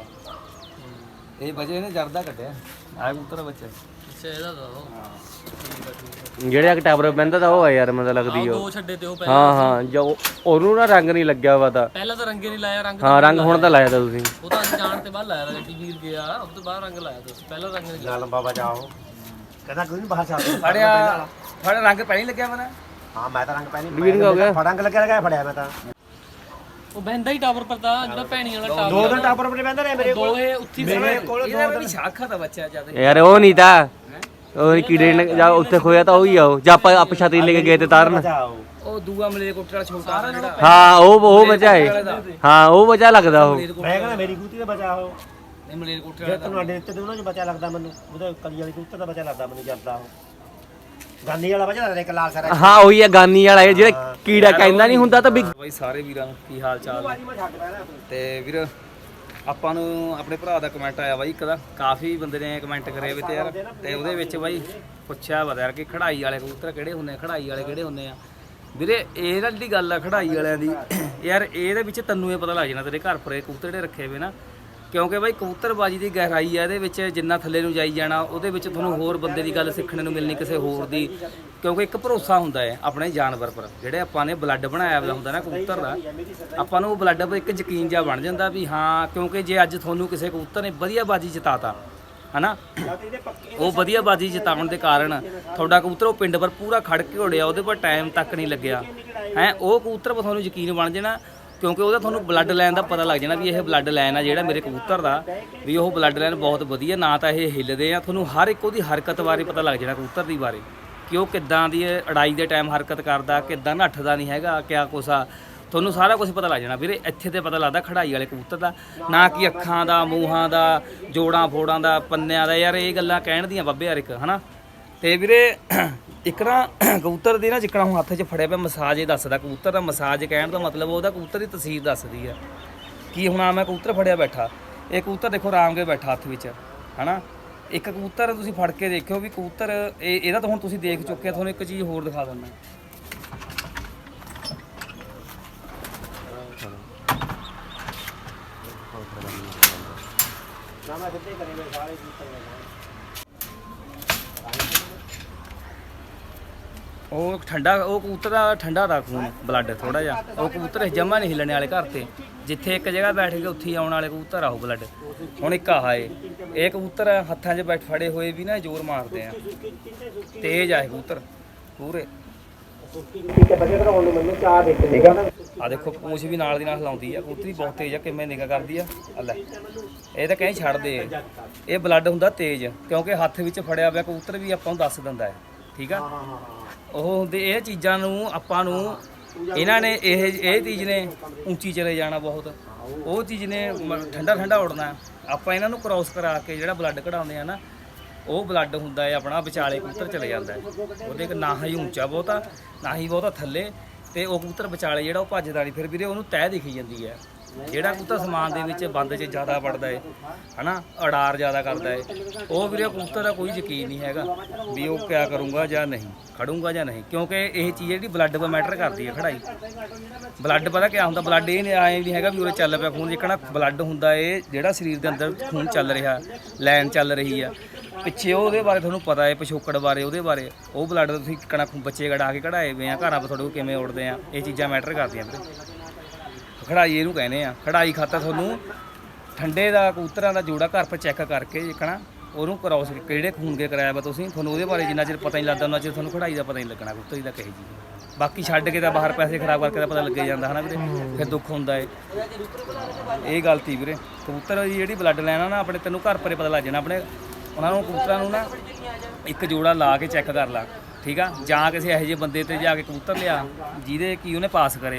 ਇਹ ਵਜੇ ਨੇ ਜਰਦਾ ਕੱਢਿਆ। ਆ ਕੁੱਤਰਾ ਬੱਚਾ। ਅੱਛਾ ਇਹਦਾ ਤਾਂ ਉਹ ਠੀਕ ਆ ਠੀਕ ਆ ਜਿਹੜਾ ਟਾਵਰ 'ਤੇ ਪੈਂਦਾ ਤਾਂ ਉਹ ਆ ਯਾਰ ਮੈਨੂੰ ਲੱਗਦੀ ਆਹ ਉਹ। ਦੋ ਛੱਡੇ ਤੇ ਉਹ ਪਹਿਲਾਂ ਹਾਂ ਹਾਂ ਜੋ ਉਹਨੂੰ ਨਾ ਰੰਗ ਨਹੀਂ ਲੱਗਿਆ ਵਾ ਤਾਂ। ਪਹਿਲਾਂ ਤਾਂ ਰੰਗੇ ਨਹੀਂ ਲਾਇਆ ਰੰਗ ਹਾਂ ਰੰਗ ਹੁਣ ਤਾਂ ਲਾਇਆ ਤਾ ਤੁਸੀਂ। ਉਹ ਤਾਂ ਅਸੀਂ ਜਾਣ ਤੇ ਬਾਅਦ ਲਾਇਆ ਰਾ ਗੱਡੀ ਵੀਰ ਗਿਆ ਉਸ ਤੋਂ ਬਾਅਦ ਰੰਗ ਲਾਇਆ ਤੁਸੀਂ ਪਹਿਲਾਂ ਰੰਗ ਨਹੀਂ ਇੰਨਾ ਲੰਬਾ ਬਚਾ ਉਹ। ਕਹਿੰਦਾ ਕੋਈ ਨਹੀਂ ਬਾਹਰ ਚੱਲ ਫੜਿਆ ਫੜ ਰੰਗ ਪਹਿਲਾਂ ਲੱਗਿਆ ਮਨਾ ਹਾਂ ਮੈਂ ਤਾਂ ਰੰਗ ਪਹਿਲੇ Green ਹੋ ਗਿਆ। ਫੜੰਗ ਲੱਗਿਆ ਲਗਾ ਫੜਿਆ ਮੈਂ ਤਾਂ। ਉਹ ਬਹਿੰਦਾ ਹੀ ਟਾਵਰ ਪਰ ਤਾਂ ਜਿਹੜਾ ਭੈਣੀ ਵਾਲਾ ਟਾਵਰ ਦੋ ਦਿਨ ਟਾਪਰ ਉੱਪਰ ਬੈੰਦਾ ਰਿਹਾ ਮੇਰੇ ਕੋਲ। ਦੋਹੇ ਉੱਥੀ ਮੇਰੇ ਕੋਲ ਇਹਦਾ ਵੀ ਸ਼ਾਖਾ ਦਾ ਬੱਚਾ ਜਦ ਯਾਰ ਉਹ ਨਹੀਂ ਤਾਂ। ਉਹ ਕੀੜੇ ਨੇ ਜਾਂ ਉੱਥੇ ਖੋਇਆ ਤਾਂ ਉਹ ਹੀ ਆ ਉਹ। ਜਾਂ ਆਪਾਂ ਆਪ ਛਾਤੀ ਲੈ ਕੇ ਗਏ ਤੇ ਤਾਰਨ। ਬਚਾ ਉਹ ਦੂਆ ਮਲੇ ਕੋਟੇ ਵਾਲਾ ਛੋਟਾ ਵਾਲਾ ਜਿਹੜਾ ਹਾਂ। ਉਹ ਉਹ ਵਜਾ ਹੈ। ਹਾਂ ਉਹ ਵਜਾ ਲੱਗਦਾ ਉਹ। ਮੈਂ ਕਹਿੰਦਾ ਮੇਰੀ ਕੁੱਤੀ ਦਾ ਬਚਾ ਉਹ। ਇਹ ਮਲੇ ਕੋਟੇ ਜੇ ਵਾਲਾ ਤੈਨੂੰ ਅੱਡੇ ਤੇ ਉਹਨਾਂ ਚ ਬਚਾ ਲੱਗਦਾ ਮੈਨੂੰ। ਉਹਦਾ ਕਲੀ ਵਾਲੀ ਕੁੱਤੇ ਦਾ ਬਚਾ ਲੱਗਦਾ ਮੈਨੂੰ ਜਰਦਾ ਉਹ। ਗਾਨੀ ਵਾਲਾ ਲੱਗਦਾ ਇੱਕ ਲਾਲ ਸਾਰਾ ਹਾਂ ਉਹੀ ਆ ਗਾਨੀ ਵਾਲਾ ਇਹ ਜਿਹੜਾ ਕੀੜਾ ਕਹਿੰਦਾ ਨਹੀਂ ਹੁੰਦਾ ਤਾਂ ਵੀ ਬਾਈ ਸਾਰੇ ਵੀਰਾਂ ਨੂੰ ਕੀ ਹਾਲ ਚਾਲ ਨੇ? ਬਾਜੀ ਮੈਂ ਛੱਡ ਪੈਣਾ ਤੇ ਵੀਰ ਆਪਾਂ ਨੂੰ ਆਪਣੇ ਭਰਾ ਦਾ ਕਮੈਂਟ ਆਇਆ ਬਾਈ ਇੱਕ ਦਾ। ਕਾਫੀ ਬੰਦੇ ਨੇ ਕਮੈਂਟ ਕਰੇ ਵੀ ਤੇ ਯਾਰ ਤੇ ਉਹਦੇ ਵਿੱਚ ਬਾਈ ਪੁੱਛਿਆ ਵਾ ਯਾਰ ਕਿ ਖੜਾਈ ਵਾਲੇ ਕਬੂਤਰ ਕਿਹੜੇ ਹੁੰਦੇ ਆ ਖੜਾਈ ਵਾਲੇ ਕਿਹੜੇ ਹੁੰਦੇ ਆ? ਵੀਰੇ ਇਹ ਜਿਹੜੀ ਗੱਲ ਆ ਖੜਾਈ ਵਾਲਿਆਂ ਦੀ ਯਾਰ ਇਹਦੇ ਵਿੱਚ ਤੈਨੂੰ ਇਹ ਪਤਾ ਲੱਗ ਜਾਣਾ ਤੇਰੇ ਘਰ ਪਰੇ ਕਬੂਤਰ ਜਿਹੜੇ ਰੱਖੇ ਹੋਏ ਨਾ ਕਿਉਂਕਿ ਬਾਈ ਕਬੂਤਰਬਾਜੀ ਦੀ ਗਹਿਰਾਈ ਆ, ਇਹਦੇ ਵਿੱਚ ਜਿੰਨਾ ਥੱਲੇ ਨੂੰ ਜਾਈ ਜਾਣਾ, ਉਹਦੇ ਵਿੱਚ ਤੁਹਾਨੂੰ ਹੋਰ ਬੰਦੇ ਦੀ ਗੱਲ ਸਿੱਖਣ ਨੂੰ ਮਿਲਣੀ ਕਿਸੇ ਹੋਰ ਦੀ। ਕਿਉਂਕਿ ਇੱਕ ਭਰੋਸਾ ਹੁੰਦਾ ਹੈ ਆਪਣੇ ਜਾਨਵਰ ਪਰ, ਜਿਹੜੇ ਆਪਾਂ ਨੇ ਬਲੱਡ ਬਣਾਇਆ ਹੋਇਆ ਹੁੰਦਾ ਨਾ ਕਬੂਤਰ ਦਾ, ਆਪਾਂ ਨੂੰ ਉਹ ਬਲੱਡ ਪਰ ਇੱਕ ਯਕੀਨ ਜਿਹਾ ਬਣ ਜਾਂਦਾ ਵੀ ਹਾਂ, ਕਿਉਂਕਿ ਜੇ ਅੱਜ ਤੁਹਾਨੂੰ ਕਿਸੇ ਕਬੂਤਰ ਨੇ ਵਧੀਆ ਬਾਜੀ ਜਿਤਾਤਾ, ਹਨਾ? ਉਹ ਵਧੀਆ ਬਾਜੀ ਜਿਤਾਉਣ ਦੇ ਕਾਰਨ ਤੁਹਾਡਾ ਕਬੂਤਰ ਉਹ ਪਿੰਡ ਪਰ ਪੂਰਾ ਖੜ ਕੇ ਉੜਿਆ, ਉਹਦੇ ਪਰ ਟਾਈਮ ਤੱਕ ਨਹੀਂ ਲੱਗਿਆ। ਹੈ, ਉਹ ਕਬੂਤਰ ਪਰ ਤੁਹਾਨੂੰ ਯਕੀਨ ਬਣ ਜਾਣਾ ਕਿਉਂਕਿ ਉਹਦਾ ਤੁਹਾਨੂੰ ਬਲੱਡ ਲਾਈਨ ਦਾ ਪਤਾ ਲੱਗ ਜਾਣਾ ਵੀ ਇਹ ਬਲੱਡ ਲਾਈਨ ਆ ਜਿਹੜਾ ਮੇਰੇ ਕਬੂਤਰ ਦਾ, ਵੀ ਉਹ ਬਲੱਡ ਲਾਈਨ ਬਹੁਤ ਵਧੀਆ, ਨਾ ਤਾਂ ਇਹ ਹਿੱਲਦੇ ਆ। ਤੁਹਾਨੂੰ ਹਰ ਇੱਕ ਉਹਦੀ ਹਰਕਤ ਬਾਰੇ ਪਤਾ ਲੱਗ ਜਾਣਾ ਕਬੂਤਰ ਦੀ ਬਾਰੇ, ਕਿ ਉਹ ਕਿੱਦਾਂ ਦੀ ਅੜਾਈ ਦੇ ਟਾਈਮ ਹਰਕਤ ਕਰਦਾ, ਕਿੱਦਾਂ ਨੱਠਦਾ ਨਹੀਂ ਹੈਗਾ, ਕਿਆ ਕੁਛ ਆ। ਤੁਹਾਨੂੰ ਸਾਰਾ ਕੁਝ ਪਤਾ ਲੱਗ ਜਾਣਾ ਵੀਰੇ, ਇੱਥੇ ਤੇ ਪਤਾ ਲੱਗਦਾ ਖੜਾਈ ਵਾਲੇ ਕਬੂਤਰ ਦਾ, ਨਾ ਕਿ ਅੱਖਾਂ ਦਾ, ਮੂੰਹਾਂ ਦਾ ਜੋੜਾਂ ਫੋੜਾਂ ਦਾ, ਪੰਨਿਆਂ ਦਾ, ਯਾਰ ਇਹ ਗੱਲਾਂ ਕਹਿਣ ਦੀਆਂ ਬੱਬੇ ਯਾਰ ਇੱਕ, ਹਨਾ? ਤੇ ਵੀਰੇ ਇੱਕ ਨਾ ਕਬੂਤਰ ਦੇ ਨਾ ਜਿੱਕਣਾ ਹੁਣ ਹੱਥ 'ਚ ਫੜਿਆ ਪਿਆ ਮਸਾਜ ਇਹ ਦੱਸਦਾ ਕਬੂਤਰ ਦਾ ਮਸਾਜ ਕਹਿਣ ਦਾ ਮਤਲਬ ਉਹਦਾ ਕਬੂਤਰ ਦੀ ਤਸਵੀਰ ਦੱਸਦੀ ਆ। ਕੀ ਹੁਣ ਆ ਮੈਂ ਕਬੂਤਰ ਫੜਿਆ ਬੈਠਾ ਇਹ ਕਬੂਤਰ ਦੇਖੋ ਆਰਾਮ ਕੇ ਬੈਠਾ ਹੱਥ ਵਿੱਚ ਹਨਾ? ਇੱਕ ਕਬੂਤਰ ਤੁਸੀਂ ਫੜ ਕੇ ਦੇਖਿਓ ਵੀ ਕਬੂਤਰ ਇਹ ਇਹਦਾ ਤਾਂ ਹੁਣ ਤੁਸੀਂ ਦੇਖ ਚੁੱਕੇ ਆ, ਤੁਹਾਨੂੰ ਇੱਕ ਚੀਜ਼ ਹੋਰ ਦਿਖਾ ਦਿੰਦਾ। ਨਾ ਮੈਂ ਸਿੱਧੇ ਕਰੇ ਮੇਰੇ ਸਾਰੇ ਕੁੱਤੇ ਨੇ ਉਹ ਠੰਡਾ ਉਹ ਕਬੂਤਰ ਦਾ ਠੰਡਾ ਦਾ ਖੂਨ ਬਲੱਡ ਥੋੜਾ ਜਿਹਾ। ਉਹ ਕਬੂਤਰ ਜਮਾ ਨਹੀਂ ਹਿੱਲਣੇ ਵਾਲੇ ਘਰ ਤੇ। ਜਿੱਥੇ ਇੱਕ ਜਗ੍ਹਾ ਬੈਠ ਕੇ ਉੱਥੇ ਆਉਣ ਵਾਲੇ ਕਬੂਤਰ ਆ ਉਹ ਬਲੱਡ ਹੁਣ ਇੱਕ ਆਹ ਏ। ਇਹ ਕਬੂਤਰ ਹੱਥਾਂ 'ਚ ਬੈਠ ਫੜੇ ਹੋਏ ਵੀ ਨਾ ਜ਼ੋਰ ਮਾਰਦੇ ਆ। ਤੇਜ਼ ਆ ਇਹ ਕਬੂਤਰ ਪੂਰੇ। ਠੀਕ ਦੇ ਆ ਦੇਖੋ ਪੂੰਛ ਵੀ ਨਾਲ ਦੀ ਨਾਲ ਹਿਲਾਉਂਦੀ ਆ। ਕਬੂਤਰੀ ਬਹੁਤ ਤੇਜ਼ ਆ ਕਿਵੇਂ ਨਿਗਾ ਕਰਦੀ ਆ। ਆ ਲੈ। ਇਹ ਤਾਂ ਕਹੀਂ ਛੱਡਦੇ ਆ ਇਹ ਬਲੱਡ ਹੁੰਦਾ ਤੇਜ਼ ਕਿਉਂਕਿ ਹੱਥ ਵਿੱਚ ਫੜਿਆ ਹੋਇਆ ਕਬੂਤਰ ਵੀ ਆਪਾਂ ਨੂੰ ਦੱਸ ਦਿੰਦਾ ਹੈ ਠੀਕ ਆ? ਉਹ ਹੁੰਦੇ, ਇਹ ਚੀਜ਼ਾਂ ਨੂੰ, ਆਪਾਂ ਨੂੰ, ਇਹਨਾਂ ਨੇ ਇਹ ਇਹ ਚੀਜ਼ ਨੇ ਉੱਚੀ ਚਲੇ ਜਾਣਾ ਬਹੁਤ। ਉਹ ਚੀਜ਼ ਨੇ ਮ- ਠੰਡਾ ਠੰਡਾ ਉੜਨਾ ਆਪਾਂ ਇਹਨਾਂ ਨੂੰ ਕ੍ਰਾਸ ਕਰਾ ਕੇ ਜਿਹੜਾ ਬਲੱਡ ਕਢਾਉਂਦੇ ਆ ਨਾ, ਉਹ ਬਲੱਡ ਹੁੰਦਾ ਹੈ, ਆਪਣਾ ਵਿਚਾਲੇ ਕਬੂਤਰ ਚਲੇ ਜਾਂਦਾ ਹੈ। ਉਹਦੇ ਇੱਕ ਨਾ ਹੀ ਉੱਚਾ ਬਹੁਤਾ, ਨਾ ਹੀ ਬਹੁਤਾ ਥੱਲੇ, ਤੇ ਉਹ ਕਬੂਤਰ ਵਿਚਾਲੇ ਜਿਹੜਾ ਉਹ ਭੱਜਦਾ ਨਹੀਂ। ਫਿਰ ਵੀਰੇ ਉਹਨੂੰ ਤਹਿ ਦਿਖੀ ਜਾਂਦੀ ਹੈ। ਜਿਹੜਾ ਕਬੂਤਰ ਸਮਾਨ ਦੇ ਵਿੱਚ ਬੰਦ 'ਚ ਜ਼ਿਆਦਾ ਵੜਦਾ ਹੈ ਹਨਾ ਅਡਾਰ ਜ਼ਿਆਦਾ ਕਰਦਾ ਏ, ਉਹ ਵੀਰੇ ਕਬੂਤਰ ਦਾ ਕੋਈ ਯਕੀਨ ਨਹੀਂ ਹੈਗਾ ਵੀ ਉਹ ਕਿਆ ਕਰੂੰਗਾ ਜਾਂ ਨਹੀਂ, ਖੜੂੰਗਾ ਜਾਂ ਨਹੀਂ, ਕਿਉਂਕਿ ਇਹ ਚੀਜ਼ ਜਿਹੜੀ ਬਲੱਡ 'ਤੇ ਮੈਟਰ ਕਰਦੀ ਹੈ ਖੜਾਈ। ਬਲੱਡ ਪਤਾ ਕਿਆ ਹੁੰਦਾ, ਬਲੱਡ ਇਹ ਨਹੀਂ ਆਏ ਨਹੀਂ ਹੈਗਾ ਵੀ ਉਰੇ ਚੱਲ ਪਿਆ ਖੂਨ, ਜਿੱਕਣਾ ਬਲੱਡ ਹੁੰਦਾ ਏ, ਜਿਹੜਾ ਸਰੀਰ ਦੇ ਅੰਦਰ ਖੂਨ ਚੱਲ ਰਿਹਾ, ਲਾਈਨ ਚੱਲ ਰਹੀ ਆ। ਪਿੱਛੇ ਉਹਦੇ ਬਾਰੇ ਤੁਹਾਨੂੰ ਪਤਾ ਹੈ ਪਿਛੋਕੜ ਬਾਰੇ, ਉਹਦੇ ਬਾਰੇ, ਉਹ ਬਲੱਡ ਤੁਸੀਂ ਕਣਾ ਬੱਚੇ ਗੜਾ ਕੇ ਕਢਾਏ ਵੇ ਆ, ਘਰਾਂ 'ਤੇ ਤੁਹਾਡੇ ਕੋਲ ਕਿਵੇਂ ਉੜਦੇ ਆ, ਇਹ ਚੀਜ਼ਾਂ ਮੈਟਰ ਕਰਦੀਆਂ ਵੀਰੇ। ਖੜਾਈ ਇਹਨੂੰ ਕਹਿੰਦੇ ਆ। ਖੜਾਈ ਖਾਤਾ ਤੁਹਾਨੂੰ ਠੰਡੇ ਦਾ, ਕਬੂਤਰਾਂ ਦਾ ਜੋੜਾ ਘਰ ਪਰ ਚੈੱਕ ਕਰਕੇ ਜਿੱਕਣਾ ਉਹਨੂੰ ਕਰਾਉਸ ਕਿਹੜੇ ਖੂਨ ਕੇ ਕਰਾਇਆ ਵਾ ਤੁਸੀਂ, ਤੁਹਾਨੂੰ ਉਹਦੇ ਬਾਰੇ ਜਿੰਨਾ ਚਿਰ ਪਤਾ ਨਹੀਂ ਲੱਗਦਾ, ਉਹਨਾਂ ਚਿਰ ਤੁਹਾਨੂੰ ਖੜਾਈ ਦਾ ਪਤਾ ਨਹੀਂ ਲੱਗਣਾ ਕਬੂਤਰੀ ਦਾ ਕਹੇ ਜੀ ਬਾਕੀ ਛੱਡ ਕੇ ਤਾਂ ਬਾਹਰ ਪੈਸੇ ਖਰਾਬ ਕਰਕੇ ਤਾਂ ਪਤਾ ਲੱਗੇ ਜਾਂਦਾ, ਹਨਾ ਵੀਰੇ? ਫਿਰ ਦੁੱਖ ਹੁੰਦਾ ਏ। ਇਹ ਗਲਤੀ ਵੀਰੇ। ਕਬੂਤਰ ਦੀ ਜਿਹੜੀ ਬਲੱਡ ਲੈਣਾ ਨਾ, ਆਪਣੇ ਤੈਨੂੰ ਘਰ ਪਰੇ ਪਤਾ ਲੱਗ ਜਾਣਾ, ਆਪਣੇ ਉਹਨਾਂ ਨੂੰ ਕਬੂਤਰਾਂ ਨੂੰ ਨਾ ਇੱਕ ਜੋੜਾ ਲਾ ਕੇ ਚੈੱਕ ਕਰ ਲਾ। ਠੀਕ ਆ? ਜਾਂ ਕਿਸੇ ਇਹੋ ਜਿਹੇ ਬੰਦੇ ਤੇ ਜਾ ਕੇ ਕਬੂਤਰ ਲਿਆ ਜਿਹਦੇ ਕੀ ਉਹਨੇ ਪਾਸ ਕਰੇ